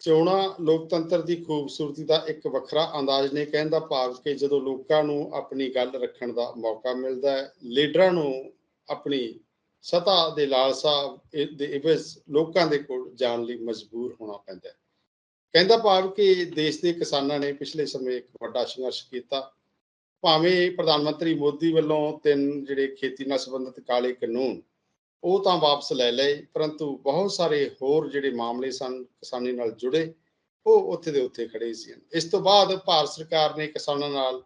ਚੋਣਾਂ ਲੋਕਤੰਤਰ ਦੀ ਖੂਬਸੂਰਤੀ ਦਾ ਇੱਕ ਵੱਖਰਾ ਅੰਦਾਜ਼ ਨੇ ਕਹਿੰਦਾ ਭਾਵ ਕਿ ਜਦੋਂ ਲੋਕਾਂ ਨੂੰ ਆਪਣੀ ਗੱਲ ਰੱਖਣ ਦਾ ਮੌਕਾ ਮਿਲਦਾ ਹੈ, ਲੀਡਰਾਂ ਨੂੰ ਆਪਣੀ ਸਤਾ ਦੇ ਲਾਲਸਾ ਦੇ ਇਵਜ਼ ਲੋਕਾਂ ਦੇ ਕੋਲ ਜਾਣ ਲਈ ਮਜਬੂਰ ਹੋਣਾ ਪੈਂਦਾ ਹੈ। ਕਹਿੰਦਾ ਭਾਵ ਕਿ ਦੇਸ਼ ਦੇ ਕਿਸਾਨਾਂ ਨੇ ਪਿਛਲੇ ਸਮੇਂ ਇੱਕ ਵੱਡਾ ਸੰਘਰਸ਼ ਕੀਤਾ। ਭਾਵੇਂ ਪ੍ਰਧਾਨ ਮੰਤਰੀ ਮੋਦੀ ਵੱਲੋਂ ਤਿੰਨ ਜਿਹੜੇ ਖੇਤੀ ਨਾਲ ਸੰਬੰਧਿਤ ਕਾਲੇ ਕਾਨੂੰਨ ਉਹ ਤਾਂ ਵਾਪਸ ਲੈ ਲਏ, ਪਰੰਤੂ ਬਹੁਤ ਸਾਰੇ ਹੋਰ ਜਿਹੜੇ ਮਾਮਲੇ ਸਨ ਕਿਸਾਨੀ ਨਾਲ ਜੁੜੇ, ਉਹ ਉੱਥੇ ਦੇ ਉੱਥੇ ਖੜੇ ਸੀ। ਇਸ ਤੋਂ ਬਾਅਦ ਭਾਰਤ ਸਰਕਾਰ ਨੇ ਕਿਸਾਨਾਂ ਨਾਲ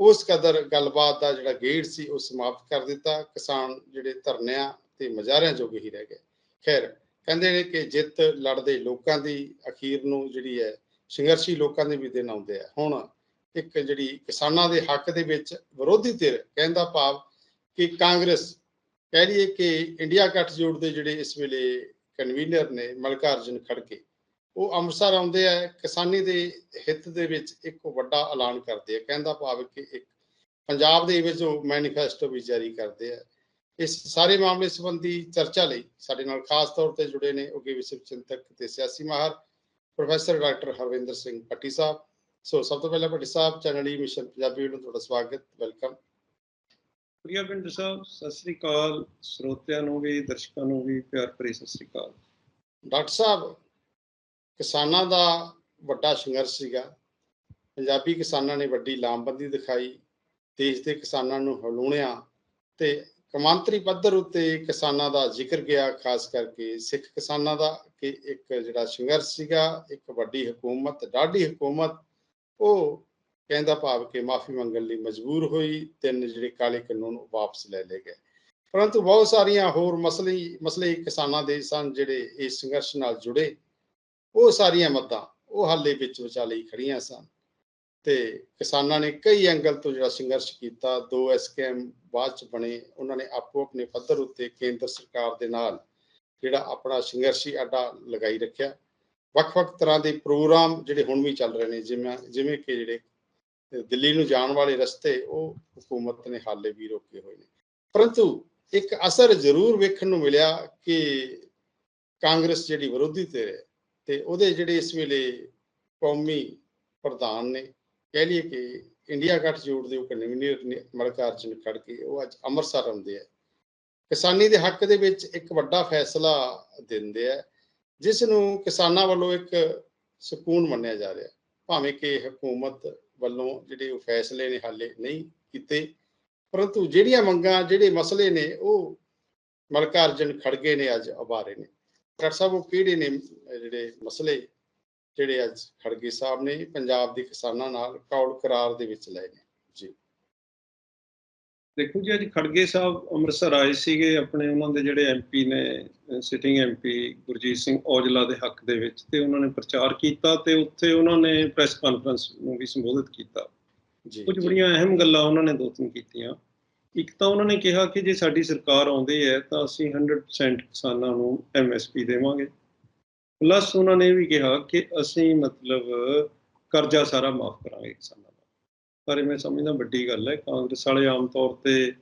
ਉਸ ਕਦਰ ਗੱਲਬਾਤ ਦਾ ਜਿਹੜਾ ਗੇੜ ਸੀ, ਉਹ ਸਮਾਪਤ ਕਰ ਦਿੱਤਾ। ਕਿਸਾਨ ਜਿਹੜੇ ਧਰਨਿਆਂ ਤੇ ਮਜ਼ਾਰਿਆਂ ਜੋਗੇ ਹੀ ਰਹਿ ਗਏ। ਖੈਰ, ਕਹਿੰਦੇ ਨੇ ਕਿ ਜਿੱਤ ਲੜਦੇ ਲੋਕਾਂ ਦੀ ਅਖੀਰ ਨੂੰ ਜਿਹੜੀ ਹੈ, ਸੰਘਰਸ਼ੀ ਲੋਕਾਂ ਦੇ ਵੀ ਦਿਨ ਆਉਂਦੇ ਆ। ਹੁਣ ਇੱਕ ਜਿਹੜੀ ਕਿਸਾਨਾਂ ਦੇ ਹੱਕ ਦੇ ਵਿੱਚ ਵਿਰੋਧੀ ਧਿਰ ਕਹਿੰਦਾ ਭਾਵ ਕਿ ਕਾਂਗਰਸ ਕਹਿ ਲਈਏ ਕਿ ਇੰਡੀਆ ਗੱਠਜੋੜ ਦੇ ਜਿਹੜੇ ਇਸ ਵੇਲੇ ਕਨਵੀਨਰ ਨੇ ਮਲਕਾਰਜਨ ਖੜਕੇ ਉਹ ਅੰਮ੍ਰਿਤਸਰ ਆਉਂਦੇ ਆ, ਕਿਸਾਨੀ ਦੇ ਹਿੱਤ ਦੇ ਵਿੱਚ ਇੱਕ ਵੱਡਾ ਐਲਾਨ ਕਰਦੇ ਆ, ਕਹਿੰਦਾ ਭਾਵ ਕਿ ਇੱਕ ਪੰਜਾਬ ਦੇ ਵਿੱਚ ਉਹ ਮੈਨੀਫੈਸਟੋ ਵੀ ਜਾਰੀ ਕਰਦੇ ਆ। ਇਸ ਸਾਰੇ ਮਾਮਲੇ ਸੰਬੰਧੀ ਚਰਚਾ ਲਈ ਸਾਡੇ ਨਾਲ ਖਾਸ ਤੌਰ ਤੇ ਜੁੜੇ ਨੇ ਉਗੇ ਵਿਸ਼ਵ ਚਿੰਤਕ ਤੇ ਸਿਆਸੀ ਮਾਹਰ professor doctor Harvinder Singh Patti Sahib. So ਸਭ ਤੋਂ ਪਹਿਲਾਂ Patti Sahib, channel E mission Punjabi ਨੂੰ ਤੁਹਾਡਾ ਸਵਾਗਤ, ਵੈਲਕਮ। ਪ੍ਰਿਆ ਪਿੰਡ ਸਾਹਿਬ, ਸਤਿ ਸ੍ਰੀ ਅਕਾਲ। ਸਰੋਤਿਆਂ ਨੂੰ ਵੀ, ਦਰਸ਼ਕਾਂ ਨੂੰ ਵੀ ਪਿਆਰ ਭਰੀ ਸਤਿ ਸ੍ਰੀ ਅਕਾਲ। ਡਾਕਟਰ ਸਾਹਿਬ, ਕਿਸਾਨਾਂ ਦਾ ਵੱਡਾ ਸੰਘਰਸ਼ ਸੀਗਾ। ਪੰਜਾਬੀ ਕਿਸਾਨਾਂ ਨੇ ਵੱਡੀ ਲਾਮਬੰਦੀ ਦਿਖਾਈ, ਦੇਸ਼ ਦੇ ਕਿਸਾਨਾਂ ਨੂੰ ਹਲੂਣਿਆ ਤੇ ਕਮਾਂਤਰੀ ਪੱਧਰ ਉੱਤੇ ਕਿਸਾਨਾਂ ਦਾ ਜ਼ਿਕਰ ਗਿਆ, ਖਾਸ ਕਰਕੇ ਸਿੱਖ ਕਿਸਾਨਾਂ ਦਾ ਕਿ ਇੱਕ ਜਿਹੜਾ ਸੰਘਰਸ਼ ਸੀਗਾ, ਇੱਕ ਵੱਡੀ ਹਕੂਮਤ, ਡਾਢੀ ਹਕੂਮਤ, ਉਹ ਕਹਿੰਦਾ ਭਾਵ ਕਿ ਮਾਫੀ ਮੰਗਣ ਲਈ ਮਜਬੂਰ ਹੋਈ, ਤਿੰਨ ਜਿਹੜੇ ਕਾਲੇ ਕਾਨੂੰਨ ਵਾਪਸ ਲੈ ਲਏ ਗਏ। ਪਰੰਤੂ ਬਹੁਤ ਸਾਰੀਆਂ ਹੋਰ ਮਸਲੇ ਮਸਲੇ ਕਿਸਾਨਾਂ ਦੇ ਸਨ ਜਿਹੜੇ ਇਸ ਸੰਘਰਸ਼ ਨਾਲ ਜੁੜੇ। ਉਹ ਸਾਰੀਆਂ ਮੱਦਾਂ ਉਹ ਹਾਲੇ ਵਿੱਚ ਵਿਚਾਲੇ ਖੜੀਆਂ ਸਨ। ਤੇ ਕਿਸਾਨਾਂ ਨੇ ਕਈ ਐਂਗਲ ਤੋਂ ਜਿਹੜਾ ਸੰਘਰਸ਼ ਕੀਤਾ, ਦੋ ਐਸਕੇਐਮ ਬਾਅਦ ਚ ਬਣੇ, ਉਹਨਾਂ ਨੇ ਆਪੋ ਆਪਣੇ ਪੱਧਰ ਉੱਤੇ ਕੇਂਦਰ ਸਰਕਾਰ ਦੇ ਨਾਲ ਜਿਹੜਾ ਆਪਣਾ ਸੰਘਰਸ਼ੀ ਅੱਡਾ ਲਗਾਈ ਰੱਖਿਆ। ਵੱਖ-ਵੱਖ ਤਰ੍ਹਾਂ ਦੇ ਪ੍ਰੋਗਰਾਮ ਜਿਹੜੇ ਹੁਣ ਵੀ ਚੱਲ ਰਹੇ ਨੇ, ਜਿਵੇਂ ਜਿਵੇਂ ਕਿ ਜਿਹੜੇ ਦਿੱਲੀ ਨੂੰ ਜਾਣ ਵਾਲੇ ਰਸਤੇ ਉਹ ਹਕੂਮਤ ਨੇ ਹਾਲੇ ਵੀ ਰੋਕੇ ਹੋਏ ਨੇ। ਪਰੰਤੂ ਇੱਕ ਅਸਰ ਜ਼ਰੂਰ ਵੇਖਣ ਨੂੰ ਮਿਲਿਆ ਕਿ ਕਾਂਗਰਸ ਜਿਹੜੀ ਵਿਰੋਧੀ ਤੇ ਤੇ ਉਹਦੇ ਜਿਹੜੇ ਇਸ ਵੇਲੇ ਕੌਮੀ ਪ੍ਰਧਾਨ ਨੇ, ਕਹਿ ਲਈਏ ਕਿ ਇੰਡੀਆ ਗੱਠਜੋੜ ਦੇ ਉਹ ਕਨਵੀਨਰ ਮਲਕਾਰਜਨ ਖੜਕੇ ਉਹ ਅੱਜ ਅੰਮ੍ਰਿਤਸਰ ਆਉਂਦੇ ਆ। ਕਿਸਾਨੀ ਦੇ ਹੱਕ ਦੇ ਵਿੱਚ ਇੱਕ ਵੱਡਾ ਫੈਸਲਾ ਦਿੰਦੇ ਆ, ਜਿਸ ਨੂੰ ਕਿਸਾਨਾਂ ਵੱਲੋਂ ਇੱਕ ਸਕੂਨ ਮੰਨਿਆ ਜਾ ਰਿਹਾ, ਭਾਵੇਂ ਕਿ ਹਕੂਮਤ ਵੱਲੋਂ ਜਿਹੜੇ ਉਹ ਫੈਸਲੇ ਨੇ ਹਾਲੇ ਨਹੀਂ ਕੀਤੇ। ਪਰੰਤੂ ਜਿਹੜੀਆਂ ਮੰਗਾਂ, ਜਿਹੜੇ ਮਸਲੇ ਨੇ, ਉਹ ਮਲਕਾਰਜਨ ਖੜਗੇ ਨੇ ਅੱਜ ਉਭਾਰੇ ਨੇ। ਡਾਕਟਰ ਸਾਹਿਬ, ਉਹ ਕਿਹੜੇ ਨੇ ਜਿਹੜੇ ਮਸਲੇ ਜਿਹੜੇ ਅੱਜ ਖੜਗੇ ਸਾਹਿਬ ਨੇ, ਪੰਜਾਬ ਦੇ ਕਿਸਾਨਾਂ ਨਾਲ ਕੌਲ ਕਰਾਰ ਦੇ ਵਿੱਚ ਲਏ ਨੇ? ਦੇਖੋ ਜੀ ਅੱਜ ਖੜਗੇ ਸਾਹਿਬ ਅੰਮ੍ਰਿਤਸਰ ਆਏ ਸੀਗੇ ਆਪਣੇ ਉਹਨਾਂ ਦੇ ਜਿਹੜੇ ਐਮਪੀ ਨੇ ਸਿਟਿੰਗ ਐਮਪੀ ਗੁਰਜੀਤ ਸਿੰਘ ਔਜਲਾ ਦੇ ਹੱਕ ਦੇ ਵਿੱਚ ਤੇ ਉਹਨਾਂ ਨੇ ਪ੍ਰਚਾਰ ਕੀਤਾ ਤੇ ਉੱਥੇ ਉਹਨਾਂ ਨੇ ਪ੍ਰੈਸ ਕਾਨਫਰੰਸ ਨੂੰ ਵੀ ਸੰਬੋਧਿਤ ਕੀਤਾ। ਜੀ ਕੁਝ ਬੜੀਆਂ ਅਹਿਮ ਗੱਲਾਂ ਉਹਨਾਂ ਨੇ ਦੋ ਤਿੰਨ ਕੀਤੀਆਂ। ਇੱਕ ਤਾਂ ਉਹਨਾਂ ਨੇ ਕਿਹਾ ਕਿ ਜੇ ਸਾਡੀ ਸਰਕਾਰ ਆਉਂਦੀ ਹੈ ਤਾਂ ਅਸੀਂ 100% ਕਿਸਾਨਾਂ ਨੂੰ ਐਮਐਸਪੀ ਦੇਵਾਂਗੇ। ਪਲੱਸ ਉਹਨਾਂ ਨੇ ਵੀ ਕਿਹਾ ਕਿ ਅਸੀਂ ਮਤਲਬ ਕਰਜ਼ਾ ਸਾਰਾ ਮਾਫ ਕਰਾਂਗੇ ਕਿਸਾਨਾਂ ਪਰ ਇਹ ਮੈਂ ਸਮਝਦਾ ਵੱਡੀ ਗੱਲ ਹੈ ਕਾਂਗਰਸ ਵਾਲੇ ਆਮ ਤੌਰ ਤੇ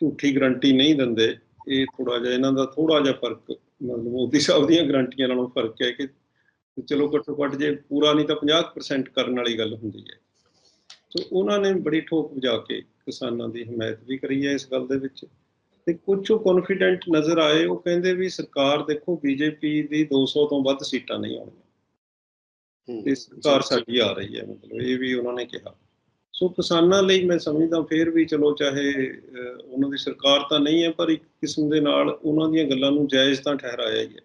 ਝੂਠੀ ਗਰੰਟੀ ਨਹੀਂ ਦਿੰਦੇ। ਇਹ ਥੋੜਾ ਜਿਹਾ ਇਹਨਾਂ ਦਾ ਥੋੜਾ ਜਿਹਾ ਫ਼ਰਕ ਮਤਲਬ ਮੋਦੀ ਸਾਹਿਬ ਦੀਆਂ ਗਰੰਟੀਆਂ ਨਾਲੋਂ ਫ਼ਰਕ ਹੈ ਕਿ ਚਲੋ ਘੱਟੋ ਘੱਟ ਜੇ ਪੂਰਾ ਨਹੀਂ ਤਾਂ 50% ਕਰਨ ਵਾਲੀ ਗੱਲ ਹੁੰਦੀ ਹੈ। ਸੋ ਉਹਨਾਂ ਨੇ ਬੜੀ ਠੋਕ ਵਜਾ ਕੇ ਕਿਸਾਨਾਂ ਦੀ ਹਮਾਇਤ ਵੀ ਕਰੀ ਹੈ ਇਸ ਗੱਲ ਦੇ ਵਿੱਚ। ਤੇ ਕੁਝ ਉਹ ਕੌਨਫੀਡੈਂਟ ਨਜ਼ਰ ਆਏ ਉਹ ਕਹਿੰਦੇ ਵੀ ਸਰਕਾਰ ਦੇਖੋ ਬੀਜੇਪੀ ਦੀ 200 ਤੋਂ ਵੱਧ ਸੀਟਾਂ ਨਹੀਂ ਆਉਣੀਆਂ। ਤੇ ਸਰਕਾਰ ਸਾਡੀ ਆ ਰਹੀ ਹੈ ਮਤਲਬ ਇਹ ਵੀ ਉਹਨਾਂ ਨੇ ਕਿਹਾ। ਸੋ ਕਿਸਾਨਾਂ ਲਈ ਮੈਂ ਸਮਝਦਾ ਫੇਰ ਵੀ ਚਲੋ ਚਾਹੇ ਉਹਨਾਂ ਦੀ ਸਰਕਾਰ ਤਾਂ ਨਹੀਂ ਹੈ, ਪਰ ਇੱਕ ਕਿਸਮ ਦੇ ਨਾਲ ਉਹਨਾਂ ਦੀਆਂ ਗੱਲਾਂ ਨੂੰ ਜਾਇਜ਼ ਤਾਂ ਠਹਿਰਾਇਆ ਹੀ ਹੈ।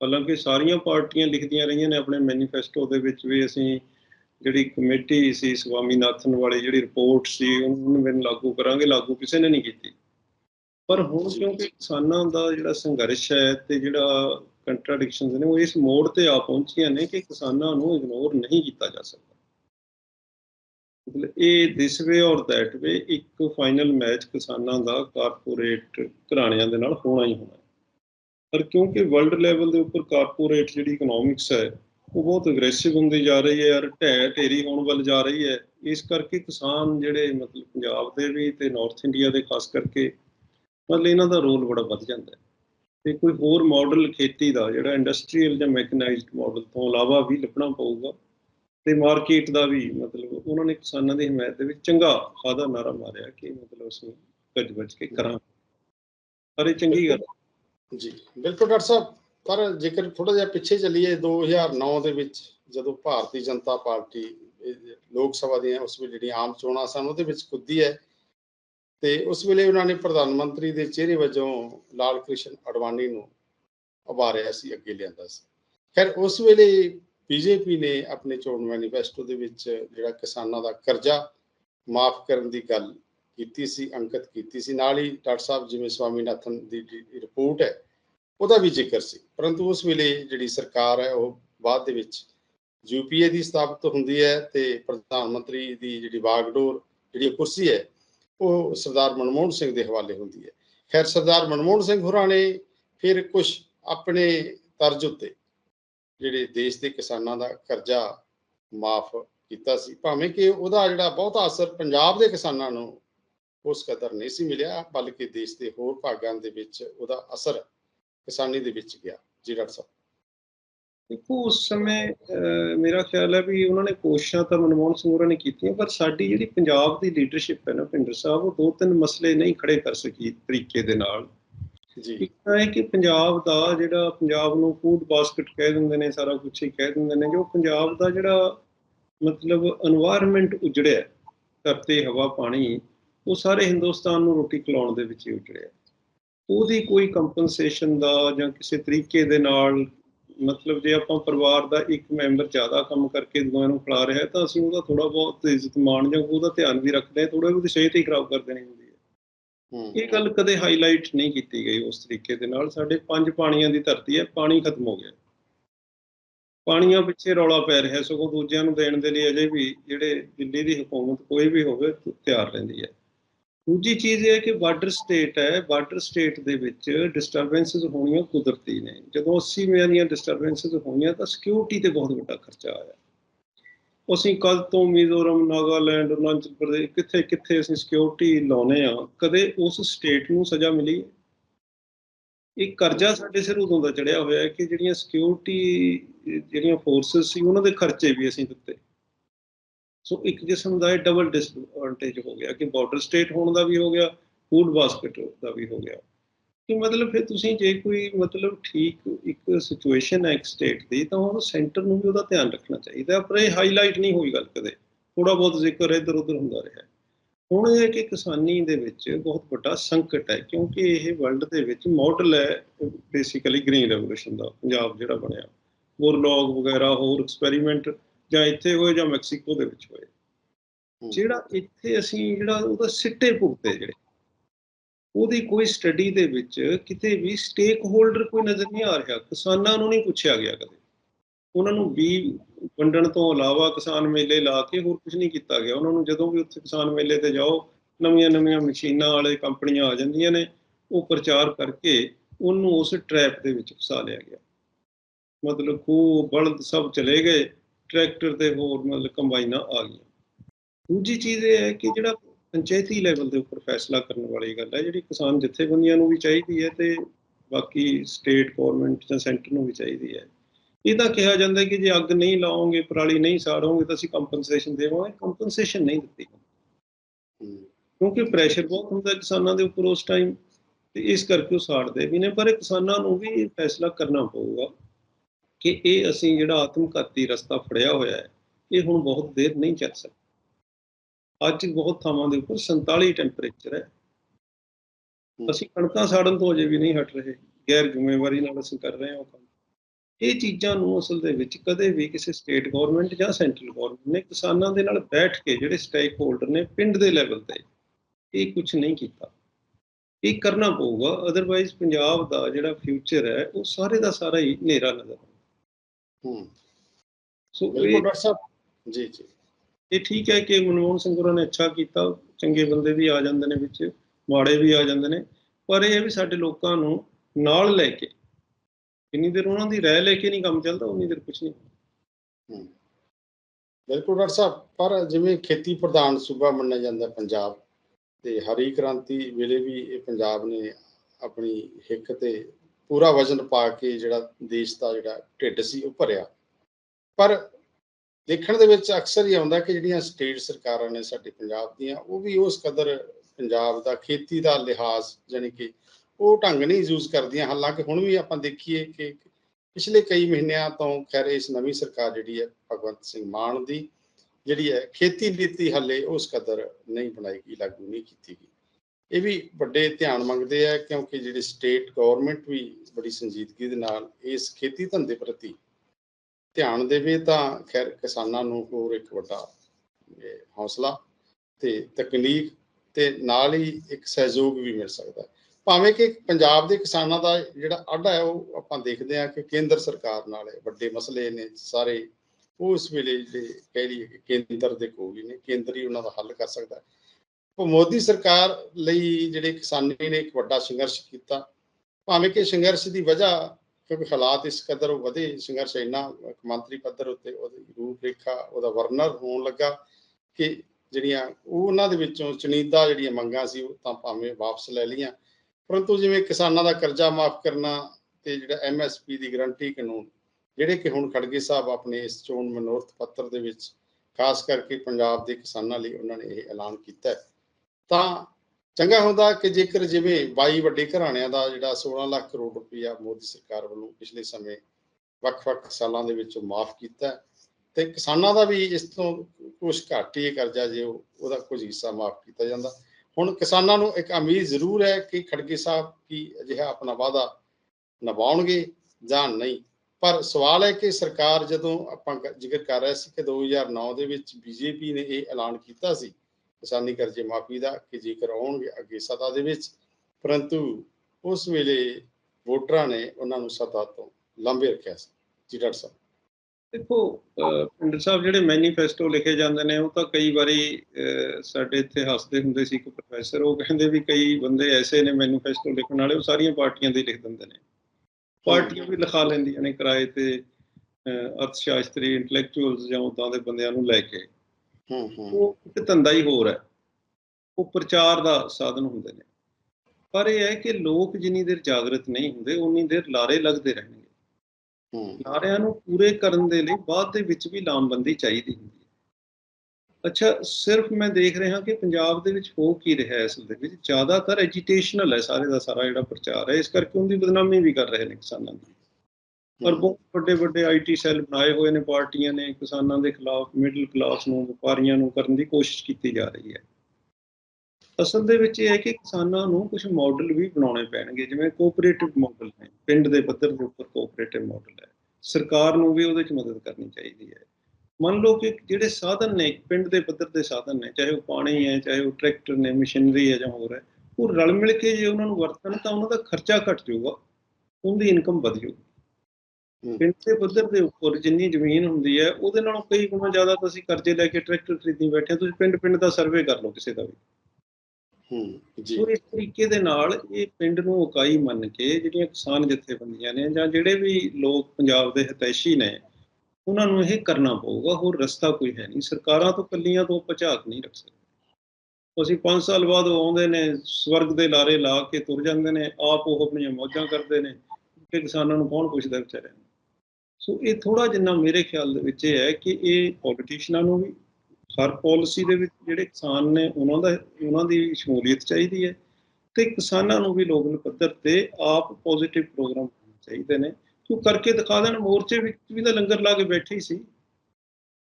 ਹਾਲਾਂਕਿ ਸਾਰੀਆਂ ਪਾਰਟੀਆਂ ਲਿਖਦੀਆਂ ਰਹੀਆਂ ਨੇ ਆਪਣੇ ਮੈਨੀਫੈਸਟੋ ਦੇ ਵਿੱਚ ਵੀ ਅਸੀਂ ਜਿਹੜੀ ਕਮੇਟੀ ਸੀ ਸਵਾਮੀਨਾਥਨ ਵਾਲੀ ਜਿਹੜੀ ਰਿਪੋਰਟ ਸੀ, ਉਹਨੂੰ ਵੀ ਲਾਗੂ ਕਰਾਂਗੇ, ਲਾਗੂ ਕਿਸੇ ਨੇ ਨਹੀਂ ਕੀਤੀ। ਪਰ ਹੁਣ ਕਿਉਂਕਿ ਕਿਸਾਨਾਂ ਦਾ ਜਿਹੜਾ ਸੰਘਰਸ਼ ਹੈ ਤੇ ਜਿਹੜਾ ਕੰਟਰਡਿਕਸ਼ਨਸ ਨੇ, ਉਹ ਇਸ ਮੋੜ ਤੇ ਆ ਪਹੁੰਚੀਆਂ ਨੇ ਕਿ ਕਿਸਾਨਾਂ ਨੂੰ ਇਗਨੋਰ ਨਹੀਂ ਕੀਤਾ ਜਾ ਸਕਦਾ। ਮਤਲਬ ਇਹ ਦਿਸ ਵੇ ਔਰ ਦੈਟ ਵੇ ਇੱਕ ਫਾਈਨਲ ਮੈਚ ਕਿਸਾਨਾਂ ਦਾ ਕਾਰਪੋਰੇਟ ਘਰਾਣਿਆਂ ਦੇ ਨਾਲ ਹੋਣਾ ਹੀ ਹੋਣਾ। ਪਰ ਕਿਉਂਕਿ ਵਰਲਡ ਲੈਵਲ ਦੇ ਉੱਪਰ ਕਾਰਪੋਰੇਟ ਜਿਹੜੀ ਇਕਨੋਮਿਕਸ ਹੈ, ਉਹ ਬਹੁਤ ਅਗਰੈਸਿਵ ਹੁੰਦੀ ਜਾ ਰਹੀ ਹੈ ਯਾਰ, ਢਹਿ ਢੇਰੀ ਹੋਣ ਵੱਲ ਜਾ ਰਹੀ ਹੈ। ਇਸ ਕਰਕੇ ਕਿਸਾਨ ਜਿਹੜੇ ਮਤਲਬ ਪੰਜਾਬ ਦੇ ਵੀ ਤੇ ਨਾਰਥ ਇੰਡੀਆ ਦੇ ਖਾਸ ਕਰਕੇ, ਮਤਲਬ ਇਹਨਾਂ ਦਾ ਰੋਲ ਬੜਾ ਵੱਧ ਜਾਂਦਾ ਹੈ। ਤੇ ਕੋਈ ਹੋਰ ਮਾਡਲ ਖੇਤੀ ਦਾ ਜਿਹੜਾ ਇੰਡਸਟਰੀਅਲ ਜਾਂ ਮੈਕਨਾਈਜ਼ਡ ਮਾਡਲ ਤੋਂ ਇਲਾਵਾ ਵੀ ਲੱਭਣਾ ਪਊਗਾ। ਤੇ ਮਾਰਕੀਟ ਦਾ ਵੀ ਮਤਲਬ ਉਹਨਾਂ ਨੇ ਕਿਸਾਨਾਂ ਦੀ ਹਮਾਇਤ ਦੇ ਵਿੱਚ ਚੰਗਾ ਖਾਦਾ ਨਾਰਾ ਮਾਰਿਆ ਕਿ ਮਤਲਬ ਅਸੀਂ ਗੱਜ ਵੱਜ ਕੇ ਕਰਾਂ ਪਰ ਇਹ ਚੰਗੀ ਗੱਲ ਜੀ, ਬਿਲਕੁਲ ਡਾਕਟਰ ਸਾਹਿਬ, ਪਰ ਜੇਕਰ ਥੋੜਾ ਜਿਹਾ ਪਿੱਛੇ ਚੱਲੀਏ 2009 ਦੇ ਵਿੱਚ ਜਦੋਂ ਭਾਰਤੀ ਜਨਤਾ ਪਾਰਟੀ ਲੋਕ ਸਭਾ ਦੀਆਂ ਉਸ ਵੇਲੇ ਜਿਹੜੀਆਂ ਆਮ ਚੋਣਾਂ ਸਨ, ਉਹਦੇ ਵਿੱਚ ਕੁੱਦੀ ਹੈ। ਤੇ ਉਸ ਵੇਲੇ ਉਹਨਾਂ ਨੇ ਪ੍ਰਧਾਨ ਮੰਤਰੀ ਦੇ ਚਿਹਰੇ ਵਜੋਂ ਲਾਲ ਕ੍ਰਿਸ਼ਨ ਅਡਵਾਨੀ ਨੂੰ ਉਭਾਰਿਆ ਸੀ, ਅੱਗੇ ਲਿਆਂਦਾ ਸੀ। ਖੈਰ, ਉਸ ਵੇਲੇ ਬੀਜੇਪੀ ਨੇ ਆਪਣੇ ਚੋਣ ਮੈਨੀਫੈਸਟੋ ਦੇ ਵਿੱਚ ਜਿਹੜਾ ਕਿਸਾਨਾਂ ਦਾ ਕਰਜ਼ਾ ਮਾਫ ਕਰਨ ਦੀ ਗੱਲ ਕੀਤੀ ਸੀ, ਅੰਕਿਤ ਕੀਤੀ ਸੀ, ਨਾਲ ਹੀ ਡਾਕਟਰ ਸਾਹਿਬ ਜਿਵੇਂ ਸਵਾਮੀਨਾਥਨ ਦੀ ਰਿਪੋਰਟ ਹੈ, ਉਹਦਾ ਵੀ ਜ਼ਿਕਰ ਸੀ। ਪਰੰਤੂ ਉਸ ਵੇਲੇ ਜਿਹੜੀ ਸਰਕਾਰ ਹੈ, ਉਹ ਬਾਅਦ ਦੇ ਵਿੱਚ ਯੂਪੀਏ ਦੀ ਸਥਾਪਿਤ ਹੁੰਦੀ ਹੈ ਤੇ ਪ੍ਰਧਾਨ ਮੰਤਰੀ ਦੀ ਜਿਹੜੀ ਬਾਗਡੋਰ ਜਿਹੜੀ ਕੁਰਸੀ ਹੈ, ਉਹ ਸਰਦਾਰ ਮਨਮੋਹਨ ਸਿੰਘ ਦੇ ਹਵਾਲੇ ਹੁੰਦੀ ਹੈ। ਖੈਰ, ਸਰਦਾਰ ਮਨਮੋਹਨ ਸਿੰਘ ਹੋਰਾਂ ਨੇ ਫਿਰ ਕੁਝ ਆਪਣੇ ਤਰਜ਼ ਉੱਤੇ ਜਿਹੜੇ ਦੇਸ਼ ਦੇ ਕਿਸਾਨਾਂ ਦਾ ਕਰਜ਼ਾ ਮਾਫ ਕੀਤਾ ਸੀ ਭਾਵੇਂ ਕਿ ਉਹਦਾ ਜਿਹੜਾ ਬਹੁਤਾ ਅਸਰ ਪੰਜਾਬ ਦੇ ਕਿਸਾਨਾਂ ਨੂੰ ਉਸ ਕਦਰ ਨਹੀਂ ਸੀ ਮਿਲਿਆ ਬਲਕਿ ਦੇਸ਼ ਦੇ ਹੋਰ ਭਾਗਾਂ ਦੇ ਵਿੱਚ ਉਹਦਾ ਅਸਰ ਕਿਸਾਨੀ ਦੇ ਵਿੱਚ ਗਿਆ। ਜੀ ਡਾਕਟਰ ਸਾਹਿਬ। ਦੇਖੋ ਉਸ ਸਮੇਂ ਅਹ, ਮੇਰਾ ਖਿਆਲ ਹੈ ਵੀ ਉਹਨਾਂ ਨੇ ਕੋਸ਼ਿਸ਼ਾਂ ਤਾਂ ਮਨਮੋਹਨ ਸਿੰਘ ਹੋਰਾਂ ਨੇ ਕੀਤੀਆਂ ਪਰ ਸਾਡੀ ਜਿਹੜੀ ਪੰਜਾਬ ਦੀ ਲੀਡਰਸ਼ਿਪ ਹੈ ਨਾ ਭਿੰਦਰ ਸਾਹਿਬ ਉਹ ਦੋ ਤਿੰਨ ਮਸਲੇ ਨਹੀਂ ਖੜੇ ਕਰ ਸਕੀ ਤਰੀਕੇ ਦੇ ਨਾਲ। ਜੀ। ਇੱਕ ਹੈ ਕਿ ਪੰਜਾਬ ਦਾ ਜਿਹੜਾ ਪੰਜਾਬ ਨੂੰ ਫੂਡ ਬਾਸਕਟ ਕਹਿ ਦਿੰਦੇ ਨੇ, ਸਾਰਾ ਕੁਝ ਹੀ ਕਹਿ ਦਿੰਦੇ ਨੇ, ਜੋ ਪੰਜਾਬ ਦਾ ਜਿਹੜਾ ਮਤਲਬ এনवायरमेंट ਉਜੜਿਆ, ਧਰਤੀ, ਹਵਾ, ਪਾਣੀ, ਉਹ ਸਾਰੇ ਹਿੰਦੁਸਤਾਨ ਨੂੰ ਰੋਟੀ ਖਿਲਾਉਣ ਦੇ ਵਿੱਚ ਹੀ ਉਜੜਿਆ। ਉਹਦੀ ਕੋਈ ਕੰਪਨਸੇਸ਼ਨ ਦਾ ਜਾਂ ਕਿਸੇ ਤਰੀਕੇ ਦੇ ਨਾਲ ਮਤਲਬ ਜੇ ਆਪਾਂ ਪਰਿਵਾਰ ਦਾ ਇੱਕ ਮੈਂਬਰ ਜ਼ਿਆਦਾ ਕੰਮ ਕਰਕੇ ਦੁਨੀਆਂ ਨੂੰ ਖਿਲਾ ਰਿਹਾ ਤਾਂ ਅਸੀਂ ਉਹਦਾ ਥੋੜਾ ਬਹੁਤ ਇੱਜ਼ਤ ਮਾਣ ਜਾਂ ਉਹਦਾ ਧਿਆਨ ਵੀ ਰੱਖਦੇ ਹਾਂ ਥੋੜਾ ਉਹਦੀ ਸਿਹਤ ਹੀ ਖਰਾਬ ਕਰ ਦੇਣੀ ਹੁੰਦੀ ਇਹ ਗੱਲ ਕਦੇ ਹਾਈਲਾਈਟ ਨਹੀਂ ਕੀਤੀ ਗਈ ਉਸ ਤਰੀਕੇ ਦੇ ਨਾਲ। ਸਾਡੇ ਪੰਜ ਪਾਣੀਆਂ ਦੀ ਧਰਤੀ ਹੈ ਪਾਣੀ ਖਤਮ ਹੋ ਗਿਆ। ਪਾਣੀਆਂ ਪਿੱਛੇ ਰੌਲਾ ਪੈ ਰਿਹਾ ਸਗੋਂ ਦੂਜਿਆਂ ਨੂੰ ਦੇਣ ਦੇ ਲਈ ਅਜੇ ਵੀ ਜਿਹੜੇ ਦਿੱਲੀ ਦੀ ਹਕੂਮਤ ਕੋਈ ਵੀ ਹੋਵੇ ਤਿਆਰ ਰਹਿੰਦੀ ਹੈ। ਦੂਜੀ ਚੀਜ਼ ਇਹ ਹੈ ਕਿ ਬਾਰਡਰ ਸਟੇਟ ਹੈ ਬਾਰਡਰ ਸਟੇਟ ਦੇ ਵਿੱਚ ਡਿਸਟਰਬੈਂਸਸ ਹੋਣੀਆਂ ਕੁਦਰਤੀ ਨੇ। ਜਦੋਂ 80 ਮਿਆਂ ਦੀਆਂ ਡਿਸਟਰਬੈਂਸਸ ਹੋਈਆਂ ਤਾਂ ਸਿਕਿਉਰਿਟੀ ਤੇ ਬਹੁਤ ਵੱਡਾ ਖਰਚਾ ਆਇਆ। ਅਸੀਂ ਕੱਲ ਤੋਂ ਮਿਜ਼ੋਰਮ, ਨਾਗਾਲੈਂਡ, ਅਰੁਣਾਚਲ ਪ੍ਰਦੇਸ਼ ਕਿੱਥੇ ਕਿੱਥੇ ਅਸੀਂ ਸਿਕਿਉਰਿਟੀ ਲਾਉਨੇ ਆ, ਕਦੇ ਉਸ ਸਟੇਟ ਨੂੰ ਸਜ਼ਾ ਮਿਲੀ? ਇਹ ਕਰਜ਼ਾ ਸਾਡੇ ਸਿਰ ਉਦੋਂ ਦਾ ਚੜਿਆ ਹੋਇਆ ਹੈ ਕਿ ਜਿਹੜੀਆਂ ਸਿਕਿਉਰਿਟੀ ਜਿਹੜੀਆਂ ਫੋਰਸਸ ਸੀ ਉਹਨਾਂ ਦੇ ਖਰਚੇ ਵੀ ਅਸੀਂ ਦਿੱਤੇ। ਸੋ ਇੱਕ ਕਿਸਮ ਦਾ ਇਹ ਡਬਲ ਡਿਸਐਡਵਾਂਟੇਜ ਹੋ ਗਿਆ ਕਿ ਬਾਰਡਰ ਸਟੇਟ ਹੋਣ ਦਾ ਵੀ ਹੋ ਗਿਆ ਫੂਡ ਬਾਸਕਟ ਦਾ ਵੀ ਹੋ ਗਿਆ। ਕਿ ਮਤਲਬ ਫਿਰ ਤੁਸੀਂ ਜੇ ਕੋਈ ਮਤਲਬ ਠੀਕ ਇੱਕ ਸਿਚੁਏਸ਼ਨ ਹੈ ਇੱਕ ਸਟੇਟ ਦੀ ਤਾਂ ਉਹ ਸੈਂਟਰ ਨੂੰ ਵੀ ਉਹਦਾ ਧਿਆਨ ਰੱਖਣਾ ਚਾਹੀਦਾ ਪਰ ਇਹ ਹਾਈਲਾਈਟ ਨਹੀਂ ਹੋਈ ਗੱਲ ਕਦੇ। ਥੋੜਾ ਬਹੁਤ ਜ਼ਿਕਰ ਇੱਧਰ ਉੱਧਰ ਹੁੰਦਾ ਰਿਹਾ ਹੁਣ ਇਹ ਕਿ ਕਿਸਾਨੀ ਦੇ ਵਿੱਚ ਬਹੁਤ ਵੱਡਾ ਸੰਕਟ ਹੈ ਕਿਉਂਕਿ ਇਹ ਵਰਲਡ ਦੇ ਵਿੱਚ ਮਾਡਲ ਹੈ ਬੇਸਿਕਲੀ ਗ੍ਰੀਨ ਰੈਵੋਲੂਸ਼ਨ ਦਾ ਪੰਜਾਬ ਜਿਹੜਾ ਬਣਿਆ। ਬੋਰਲੌਗ ਵਗੈਰਾ ਹੋਰ ਐਕਸਪੈਰੀਮੈਂਟ ਜਾਂ ਇੱਥੇ ਹੋਏ ਜਾਂ ਮੈਕਸੀਕੋ ਦੇ ਵਿੱਚ ਹੋਏ। ਜਿਹੜਾ ਇੱਥੇ ਅਸੀਂ ਜਿਹੜਾ ਉਹਦਾ ਸਿੱਟੇ ਭੁਗਤੇ ਜਿਹੜੇ ਉਹਦੀ ਕੋਈ ਸਟੱਡੀ ਦੇ ਵਿੱਚ ਕਿਤੇ ਵੀ ਸਟੇਕ ਹੋਲਡਰ ਕੋਈ ਨਜ਼ਰ ਨਹੀਂ ਆ ਰਿਹਾ। ਕਿਸਾਨਾਂ ਨੂੰ ਨਹੀਂ ਪੁੱਛਿਆ ਗਿਆ ਕਦੇ। ਉਹਨਾਂ ਨੂੰ ਵੀ ਵੰਡਣ ਤੋਂ ਇਲਾਵਾ ਕਿਸਾਨ ਮੇਲੇ ਲਾ ਕੇ ਹੋਰ ਕੁਝ ਨਹੀਂ ਕੀਤਾ ਗਿਆ। ਉਹਨਾਂ ਨੂੰ ਜਦੋਂ ਵੀ ਉੱਥੇ ਕਿਸਾਨ ਮੇਲੇ ਤੇ ਜਾਓ ਨਵੀਆਂ ਨਵੀਆਂ ਮਸ਼ੀਨਾਂ ਵਾਲੇ ਕੰਪਨੀਆਂ ਆ ਜਾਂਦੀਆਂ ਨੇ, ਉਹ ਪ੍ਰਚਾਰ ਕਰਕੇ ਉਹਨੂੰ ਉਸ ਟ੍ਰੈਪ ਦੇ ਵਿੱਚ ਫਸਾ ਲਿਆ ਗਿਆ। ਮਤਲਬ ਖੂਹ, ਬਲਦ ਸਭ ਚਲੇ ਗਏ, ਟਰੈਕਟਰ ਤੇ ਹੋਰ ਮਤਲਬ ਕੰਬਾਈਨਾਂ ਆ ਗਈਆਂ। ਦੂਜੀ ਚੀਜ਼ ਇਹ ਹੈ ਕਿ ਜਿਹੜਾ ਪੰਚਾਇਤੀ ਲੈਵਲ ਦੇ ਉੱਪਰ ਫੈਸਲਾ ਕਰਨ ਵਾਲੀ ਗੱਲ ਹੈ, ਜਿਹੜੀ ਕਿਸਾਨ ਜਥੇਬੰਦੀਆਂ ਨੂੰ ਵੀ ਚਾਹੀਦੀ ਹੈ ਤੇ ਬਾਕੀ ਸਟੇਟ ਗਵਰਨਮੈਂਟ ਜਾਂ ਸੈਂਟਰ ਨੂੰ ਵੀ ਚਾਹੀਦੀ ਹੈ। ਇਹ ਤਾਂ ਕਿਹਾ ਜਾਂਦਾ ਕਿ ਜੇ ਅੱਗ ਨਹੀਂ ਲਾਓਗੇ, ਪਰਾਲੀ ਨਹੀਂ ਸਾੜੋਗੇ ਤਾਂ ਅਸੀਂ ਕੰਪਨਸੇਸ਼ਨ ਦੇਵਾਂਗੇ ਕੰਪਨਸੇਸ਼ਨ ਨਹੀਂ ਦਿੱਤੀ ਹੂੰ ਕਿਉਂਕਿ ਪ੍ਰੈਸ਼ਰ ਬਹੁਤ ਹੁੰਦਾ ਕਿਸਾਨਾਂ ਦੇ ਉੱਪਰ ਉਸ ਟਾਈਮ ਤੇ ਇਸ ਕਰਕੇ ਉਹ ਸਾੜਦੇ ਵੀ ਨੇ, ਪਰ ਕਿਸਾਨਾਂ ਨੂੰ ਵੀ ਫੈਸਲਾ ਕਰਨਾ ਪਊਗਾ ਕਿ ਇਹ ਅਸੀਂ ਜਿਹੜਾ ਆਤਮਘਾਤੀ ਰਸਤਾ ਫੜਿਆ ਹੋਇਆ ਹੈ, ਇਹ ਹੁਣ ਬਹੁਤ ਦੇਰ ਨਹੀਂ ਚੱਲ ਸਕਦਾ। ਅੱਜ ਬਹੁਤ ਥਾਵਾਂ ਦੇ ਉੱਪਰ 47 ਟੈਂਪਰੇਚਰ ਹੈ। ਅਸੀਂ ਕਣਕਾਂ ਸਾੜਨ ਤੋਂ ਅਜੇ ਵੀ ਨਹੀਂ ਹਟ ਰਹੇ। ਗੈਰ ਜ਼ਿੰਮੇਵਾਰੀ ਨਾਲ ਅਸੀਂ ਕਰ ਰਹੇ ਹਾਂ ਕੰਮ। ਇਹ ਚੀਜ਼ਾਂ ਨੂੰ ਅਸਲ ਦੇ ਵਿੱਚ ਕਦੇ ਵੀ ਕਿਸੇ ਸਟੇਟ ਗਵਰਨਮੈਂਟ ਜਾਂ ਸੈਂਟਰਲ ਗਵਰਨਮੈਂਟ ਨੇ ਕਿਸਾਨਾਂ ਦੇ ਨਾਲ ਬੈਠ ਕੇ ਜਿਹੜੇ ਸਟੇਕ ਹੋਲਡਰ ਨੇ ਪਿੰਡ ਦੇ ਲੈਵਲ ਤੇ ਇਹ ਕੁਝ ਨਹੀਂ ਕੀਤਾ। ਇਹ ਕਰਨਾ ਪਊਗਾ ਅਦਰਵਾਈਜ਼ ਪੰਜਾਬ ਦਾ ਜਿਹੜਾ ਫਿਊਚਰ ਹੈ ਉਹ ਸਾਰੇ ਦਾ ਸਾਰਾ ਹੀ ਹਨੇਰਾ ਨਜ਼ਰ ਆਉਂਦਾ ਹੂੰ। ਸੋ ਬਿਲਕੁਲ ਇਹ ਡਾਕਟਰ ਸਾਹਿਬ। ਜੀ ਜੀ। ਇਹ ਠੀਕ ਹੈ ਕਿ ਮਨਮੋਹਨ ਸਿੰਘ ਹੋਰਾਂ ਨੇ ਅੱਛਾ ਕੀਤਾ, ਚੰਗੇ ਬੰਦੇ ਵੀ ਆ ਜਾਂਦੇ ਨੇ ਵਿੱਚ, ਮਾੜੇ ਵੀ ਆ ਜਾਂਦੇ ਨੇ, ਪਰ ਇਹ ਵੀ ਸਾਡੇ ਲੋਕਾਂ ਨੂੰ ਨਾਲ ਲੈ ਕੇ ਜਿੰਨੀ ਦੇਰ ਉਹਨਾਂ ਦੀ ਰਾਏ ਲੈ ਕੇ ਨਹੀਂ ਕੰਮ ਚੱਲਦਾ, ਉਨੀ ਦੇਰ ਕੁਝ ਨਹੀਂ। ਬਿਲਕੁਲ ਡਾਕਟਰ ਸਾਹਿਬ, ਪਰ ਜਿਵੇਂ ਖੇਤੀ ਪ੍ਰਧਾਨ ਸੂਬਾ ਮੰਨਿਆ ਜਾਂਦਾ ਪੰਜਾਬ ਤੇ ਹਰੀ ਕ੍ਰਾਂਤੀ ਵੇਲੇ ਵੀ ਇਹ ਪੰਜਾਬ ਨੇ ਆਪਣੀ ਹਿੱਕ ਤੇ ਪੂਰਾ ਵਜ਼ਨ ਪਾ ਕੇ ਜਿਹੜਾ ਦੇਸ਼ ਦਾ ਜਿਹੜਾ ਢਿੱਡ ਸੀ ਉਹ ਭਰਿਆ। ਪਰ ਦੇਖਣ ਦੇ ਵਿੱਚ ਅਕਸਰ ਹੀ ਆਉਂਦਾ ਕਿ ਜਿਹੜੀਆਂ ਸਟੇਟ ਸਰਕਾਰਾਂ ਨੇ ਸਾਡੇ ਪੰਜਾਬ ਦੀਆਂ, ਉਹ ਵੀ ਉਸ ਕਦਰ ਪੰਜਾਬ ਦਾ, ਖੇਤੀ ਦਾ ਲਿਹਾਜ਼ ਜਾਣੀ ਕਿ ਉਹ ਢੰਗ ਨਹੀਂ ਯੂਜ਼ ਕਰਦੀਆਂ। ਹਾਲਾਂਕਿ ਹੁਣ ਵੀ ਆਪਾਂ ਦੇਖੀਏ ਕਿ ਪਿਛਲੇ ਕਈ ਮਹੀਨਿਆਂ ਤੋਂ ਖੈਰ ਇਸ ਨਵੀਂ ਸਰਕਾਰ ਜਿਹੜੀ ਹੈ, ਭਗਵੰਤ ਸਿੰਘ ਮਾਨ ਦੀ ਜਿਹੜੀ ਹੈ, ਖੇਤੀ ਨੀਤੀ ਹੱਲੇ ਉਸ ਕਦਰ ਨਹੀਂ ਬਣਾਈ ਗਈ, ਲਾਗੂ ਨਹੀਂ ਕੀਤੀ ਗਈ। ਇਹ ਵੀ ਵੱਡੇ ਧਿਆਨ ਮੰਗਦੇ ਆ ਕਿਉਂਕਿ ਜਿਹੜੀ ਸਟੇਟ ਗਵਰਨਮੈਂਟ ਵੀ ਬੜੀ ਸੰਜੀਦਗੀ ਦੇ ਨਾਲ ਇਸ ਖੇਤੀ ਧੰਦੇ ਪ੍ਰਤੀ ਧਿਆਨ ਦੇਵੇ ਤਾਂ ਖੈਰ ਕਿਸਾਨਾਂ ਨੂੰ ਹੋਰ ਇੱਕ ਵੱਡਾ ਹੌਸਲਾ ਤੇ ਤਕਨੀਕ ਤੇ ਨਾਲ ਹੀ ਇੱਕ ਸਹਿਯੋਗ ਵੀ ਮਿਲ ਸਕਦਾ ਹੈ। ਭਾਵੇਂ ਕਿ ਪੰਜਾਬ ਦੇ ਕਿਸਾਨਾਂ ਦਾ ਜਿਹੜਾ ਆਡਾ ਹੈ, ਉਹ ਆਪਾਂ ਦੇਖਦੇ ਹਾਂ ਕਿ ਕੇਂਦਰ ਸਰਕਾਰ ਨਾਲ ਵੱਡੇ ਮਸਲੇ ਨੇ ਸਾਰੇ। ਉਹ ਇਸ ਵੇਲੇ ਜਿਹੜੇ ਕਹਿ ਲਈਏ ਕਿ ਕੇਂਦਰ ਦੇ ਕੋਲ ਹੀ ਨੇ। ਕੇਂਦਰ ਹੀ ਉਹਨਾਂ ਦਾ ਹੱਲ ਕਰ ਸਕਦਾ ਹੈ। ਮੋਦੀ ਸਰਕਾਰ ਲਈ ਜਿਹੜੇ ਕਿਸਾਨੀ ਨੇ ਇੱਕ ਵੱਡਾ ਸੰਘਰਸ਼ ਕੀਤਾ। ਭਾਵੇਂ ਕਿ ਸੰਘਰਸ਼ ਦੀ ਵਜ੍ਹਾ ਕਿਉਂਕਿ ਹਾਲਾਤ ਇਸ ਕਦਰ ਵਧੇ, ਸੰਘਰਸ਼ ਇੰਨਾ ਕਮਾਂਤਰੀ ਪੱਧਰ ਉੱਤੇ, ਉਹਦੀ ਰੂਪ ਰੇਖਾ, ਉਹਦਾ ਵਰਨਰ ਹੋਣ ਲੱਗਾ ਕਿ ਜਿਹੜੀਆਂ ਉਹਨਾਂ ਦੇ ਵਿੱਚੋਂ ਚੁਣੀਦਾ ਜਿਹੜੀਆਂ ਮੰਗਾਂ ਸੀ, ਉਹ ਤਾਂ ਭਾਵੇਂ ਵਾਪਸ ਲੈ ਲਈਆਂ। ਪਰੰਤੂ ਜਿਵੇਂ ਕਿਸਾਨਾਂ ਦਾ ਕਰਜ਼ਾ ਮਾਫ ਕਰਨਾ ਤੇ ਜਿਹੜਾ ਐਮਐਸਪੀ ਦੀ ਗਰੰਟੀ ਕਾਨੂੰਨ, ਜਿਹੜੇ ਕਿ ਹੁਣ ਖੜਗੇ ਸਾਹਿਬ ਆਪਣੇ ਇਸ ਚੋਣ ਮਨੋਰਥ ਪੱਤਰ ਦੇ ਵਿੱਚ, ਖਾਸ ਕਰਕੇ ਪੰਜਾਬ ਦੇ ਕਿਸਾਨਾਂ ਲਈ ਉਹਨਾਂ ਨੇ ਇਹ ਐਲਾਨ ਕੀਤਾ ਤਾਂ ਚੰਗਾ ਹੁੰਦਾ ਕਿ ਜੇਕਰ ਜਿਵੇਂ 22 ਵੱਡੇ ਘਰਾਣਿਆਂ ਦਾ ਜਿਹੜਾ 16 ਲੱਖ ਕਰੋੜ ਰੁਪਇਆ ਮੋਦੀ ਸਰਕਾਰ ਵੱਲੋਂ ਪਿਛਲੇ ਸਮੇਂ ਵੱਖ-ਵੱਖ ਸਾਲਾਂ ਦੇ ਵਿੱਚ ਮਾਫ ਕੀਤਾ ਤੇ ਕਿਸਾਨਾਂ ਦਾ ਵੀ ਇਸ ਤੋਂ ਕੁਝ ਘੱਟ ਹੀ ਕਰਜ਼ਾ ਜੇ ਉਹਦਾ ਕੁਝ ਹਿੱਸਾ ਮਾਫ ਕੀਤਾ ਜਾਂਦਾ। ਹੁਣ ਕਿਸਾਨਾਂ ਨੂੰ ਇੱਕ ਉਮੀਦ ਜ਼ਰੂਰ ਹੈ ਕਿ ਖੜਗੇ ਸਾਹਿਬ ਕੀ ਅਜਿਹਾ ਆਪਣਾ ਵਾਅਦਾ ਨਿਭਾਉਣਗੇ ਜਾਂ ਨਹੀਂ? ਪਰ ਸਵਾਲ ਹੈ ਕਿ ਸਰਕਾਰ ਜਦੋਂ ਆਪਾਂ ਜ਼ਿਕਰ ਕਰ ਰਹੇ ਸੀ ਕਿ 2009 ਦੇ ਵਿੱਚ ਬੀਜੇਪੀ ਨੇ ਇਹ ਐਲਾਨ ਕੀਤਾ ਸੀ ਕਿਸਾਨੀ ਕਰਜ਼ੇ ਮਾਫੀ ਦਾ ਕਿ ਜੇਕਰ ਆਉਣਗੇ ਅੱਗੇ ਸੱਤਾ ਦੇ ਵਿੱਚ, ਪਰੰਤੂ ਉਸ ਵੇਲੇ ਵੋਟਰਾਂ ਨੇ ਉਹਨਾਂ ਨੂੰ ਸੱਤਾ ਤੋਂ ਲੰਬੇ ਰੱਖਿਆ ਸੀ। ਜੀ ਡਾਕਟਰ ਸਾਹਿਬ। ਦੇਖੋ ਪਿੰਡਰ ਸਾਹਿਬ ਜਿਹੜੇ ਮੈਨੀਫੈਸਟੋ ਲਿਖੇ ਜਾਂਦੇ ਨੇ, ਉਹ ਤਾਂ ਕਈ ਵਾਰੀ ਸਾਡੇ ਇੱਥੇ ਹੱਸਦੇ ਹੁੰਦੇ ਸੀ, ਇੱਕ ਪ੍ਰੋਫੈਸਰ ਉਹ ਕਹਿੰਦੇ ਵੀ ਕਈ ਬੰਦੇ ਐਸੇ ਨੇ ਮੈਨੀਫੈਸਟੋ ਲਿਖਣ ਵਾਲੇ, ਉਹ ਸਾਰੀਆਂ ਪਾਰਟੀਆਂ ਦੇ ਲਿਖ ਦਿੰਦੇ ਨੇ। ਪਾਰਟੀਆਂ ਵੀ ਲਿਖਾ ਲੈਂਦੀਆਂ ਨੇ ਕਿਰਾਏ ਤੇ ਅਰਥ ਸ਼ਾਸਤਰੀ ਇੰਟੈਲੈਕਚੁਅਲਸ ਜਾਂ ਉਦਾਂ ਦੇ ਬੰਦਿਆਂ ਨੂੰ ਲੈ ਕੇ। ਹੂੰ ਹੂੰ। ਉਹ ਇੱਕ ਧੰਦਾ ਹੀ ਹੋਰ ਹੈ। ਉਹ ਪ੍ਰਚਾਰ ਦਾ ਸਾਧਨ ਹੁੰਦੇ ਨੇ। ਪਰ ਇਹ ਹੈ ਕਿ ਲੋਕ ਜਿੰਨੀ ਦੇਰ ਜਾਗਰਤ ਨਹੀਂ ਹੁੰਦੇ ਉਨੀ ਦੇਰ ਲਾਰੇ ਲੱਗਦੇ ਰਹਿਣਗੇ। ਹੂੰ। ਲਾਰਿਆਂ ਨੂੰ ਪੂਰੇ ਕਰਨ ਦੇ ਲਈ ਬਾਅਦ ਦੇ ਵਿੱਚ ਵੀ ਲਾਮਬੰਦੀ ਚਾਹੀਦੀ ਹੁੰਦੀ ਹੈ। ਅੱਛਾ ਸਿਰਫ ਮੈਂ ਦੇਖ ਰਿਹਾ ਕਿ ਪੰਜਾਬ ਦੇ ਵਿੱਚ ਹੋ ਕੀ ਰਿਹਾ ਹੈ ਅਸਲ ਦੇ ਵਿੱਚ? ਜ਼ਿਆਦਾਤਰ ਐਜੀਟੇਸ਼ਨਲ ਹੈ ਸਾਰੇ ਦਾ ਸਾਰਾ ਜਿਹੜਾ ਪ੍ਰਚਾਰ ਹੈ। ਇਸ ਕਰਕੇ ਉਹਦੀ ਬਦਨਾਮੀ ਵੀ ਕਰ ਰਹੇ ਨੇ ਕਿਸਾਨਾਂ ਦੀ। ਪਰ ਬਹੁਤ ਵੱਡੇ ਵੱਡੇ ਆਈਟੀ ਸੈੱਲ ਬਣਾਏ ਹੋਏ ਨੇ ਪਾਰਟੀਆਂ ਨੇ ਕਿਸਾਨਾਂ ਦੇ ਖਿਲਾਫ ਮਿਡਲ ਕਲਾਸ ਨੂੰ, ਵਪਾਰੀਆਂ ਨੂੰ ਕਰਨ ਦੀ ਕੋਸ਼ਿਸ਼ ਕੀਤੀ ਜਾ ਰਹੀ ਹੈ। ਅਸਲ ਦੇ ਵਿੱਚ ਇਹ ਹੈ ਕਿ ਕਿਸਾਨਾਂ ਨੂੰ ਕੁਝ ਮਾਡਲ ਵੀ ਬਣਾਉਣੇ ਪੈਣਗੇ, ਜਿਵੇਂ ਕੋਆਪਰੇਟਿਵ ਮਾਡਲ ਨੇ। ਪਿੰਡ ਦੇ ਪੱਧਰ ਦੇ ਉੱਪਰ ਕੋਆਪਰੇਟਿਵ ਮਾਡਲ ਹੈ। ਸਰਕਾਰ ਨੂੰ ਵੀ ਉਹਦੇ 'ਚ ਮਦਦ ਕਰਨੀ ਚਾਹੀਦੀ ਹੈ। ਮੰਨ ਲਓ ਕਿ ਜਿਹੜੇ ਸਾਧਨ ਨੇ ਪਿੰਡ ਦੇ ਪੱਧਰ ਦੇ ਸਾਧਨ ਨੇ, ਚਾਹੇ ਉਹ ਪਾਣੀ ਹੈ, ਚਾਹੇ ਉਹ ਟਰੈਕਟਰ ਨੇ ਮਸ਼ੀਨਰੀ ਹੈ ਜਾਂ ਹੋਰ ਹੈ, ਉਹ ਰਲ ਮਿਲ ਕੇ ਜੇ ਉਹਨਾਂ ਨੂੰ ਵਰਤਣ ਤਾਂ ਉਹਨਾਂ ਦਾ ਖਰਚਾ ਘਟ ਜਾਊਗਾ, ਉਹਦੀ ਇਨਕਮ ਵਧ ਜਾਊਗੀ। ਪਿੰਡ ਦੇ ਪੱਧਰ ਦੇ ਉੱਪਰ ਜਿੰਨੀ ਜ਼ਮੀਨ ਹੁੰਦੀ ਹੈ ਉਹਦੇ ਨਾਲੋਂ ਕਈ ਗੁਣਾ ਜ਼ਿਆਦਾ ਤੁਸੀਂ ਕਰਜ਼ੇ ਲੈ ਕੇ ਟਰੈਕਟਰ ਖਰੀਦੀ ਬੈਠੇ ਹੋ ਤੁਸੀਂ ਪਿੰਡ ਪਿੰਡ ਦਾ ਸਰਵੇ ਕਰ ਲਓ ਕਿਸੇ ਦਾ ਵੀ। ਹੂੰ ਜੀ। ਇਸ ਤਰੀਕੇ ਦੇ ਨਾਲ ਇਹ ਪਿੰਡ ਨੂੰ ਇਕਾਈ ਮੰਨ ਕੇ ਜਿਹੜੀਆਂ ਕਿਸਾਨ ਜਥੇਬੰਦੀਆਂ ਨੇ ਜਾਂ ਜਿਹੜੇ ਵੀ ਲੋਕ ਪੰਜਾਬ ਦੇ ਹਿਤੈਸ਼ੀ ਨੇ ਉਹਨਾਂ ਨੂੰ ਇਹ ਕਰਨਾ ਪਊਗਾ ਹੋਰ ਰਸਤਾ ਕੋਈ ਹੈ ਨਹੀਂ। ਸਰਕਾਰਾਂ ਤੋਂ ਕੱਲੀਆਂ ਤੋਂ ਝਾਕ ਨਹੀਂ ਰੱਖ ਸਕਦੇ। ਅਸੀਂ 5 ਸਾਲ ਬਾਅਦ ਆਉਂਦੇ ਨੇ ਸਵਰਗ ਦੇ ਲਾਰੇ ਲਾ ਕੇ ਤੁਰ ਜਾਂਦੇ ਨੇ ਆਪ ਉਹ ਆਪਣੀਆਂ ਮੌਜਾਂ ਕਰਦੇ ਨੇ ਕਿ ਕਿਸਾਨਾਂ ਨੂੰ ਕੌਣ ਪੁੱਛਦਾ ਵਿਚਾਰਿਆਂ ਨੂੰ? ਸੋ ਇਹ ਥੋੜਾ ਜਿੰਨਾ ਮੇਰੇ ਖਿਆਲ ਦੇ ਵਿੱਚ ਇਹ ਹੈ ਕਿ ਇਹ ਪੋਲੀਟੀਸ਼ੀਅਨਾਂ ਨੂੰ ਵੀ ਹਰ ਪਾਲਿਸੀ ਦੇ ਵਿੱਚ ਜਿਹੜੇ ਕਿਸਾਨ ਨੇ ਉਹਨਾਂ ਦਾ ਉਹਨਾਂ ਦੀ ਸ਼ਮੂਲੀਅਤ ਚਾਹੀਦੀ ਹੈ ਤੇ ਕਿਸਾਨਾਂ ਨੂੰ ਵੀ ਲੋਕਲ ਪੱਧਰ ਤੇ ਆਪ ਪੋਜ਼ਿਟਿਵ ਪ੍ਰੋਗਰਾਮ ਚਾਹੀਦੇ ਨੇ। ਕਿਉਂ ਕਰਕੇ ਦਿਖਾ ਦੇਣ? ਮੋਰਚੇ ਵਿੱਚ ਵੀ ਤਾਂ ਲੰਗਰ ਲਾ ਕੇ ਬੈਠੇ ਹੀ ਸੀ।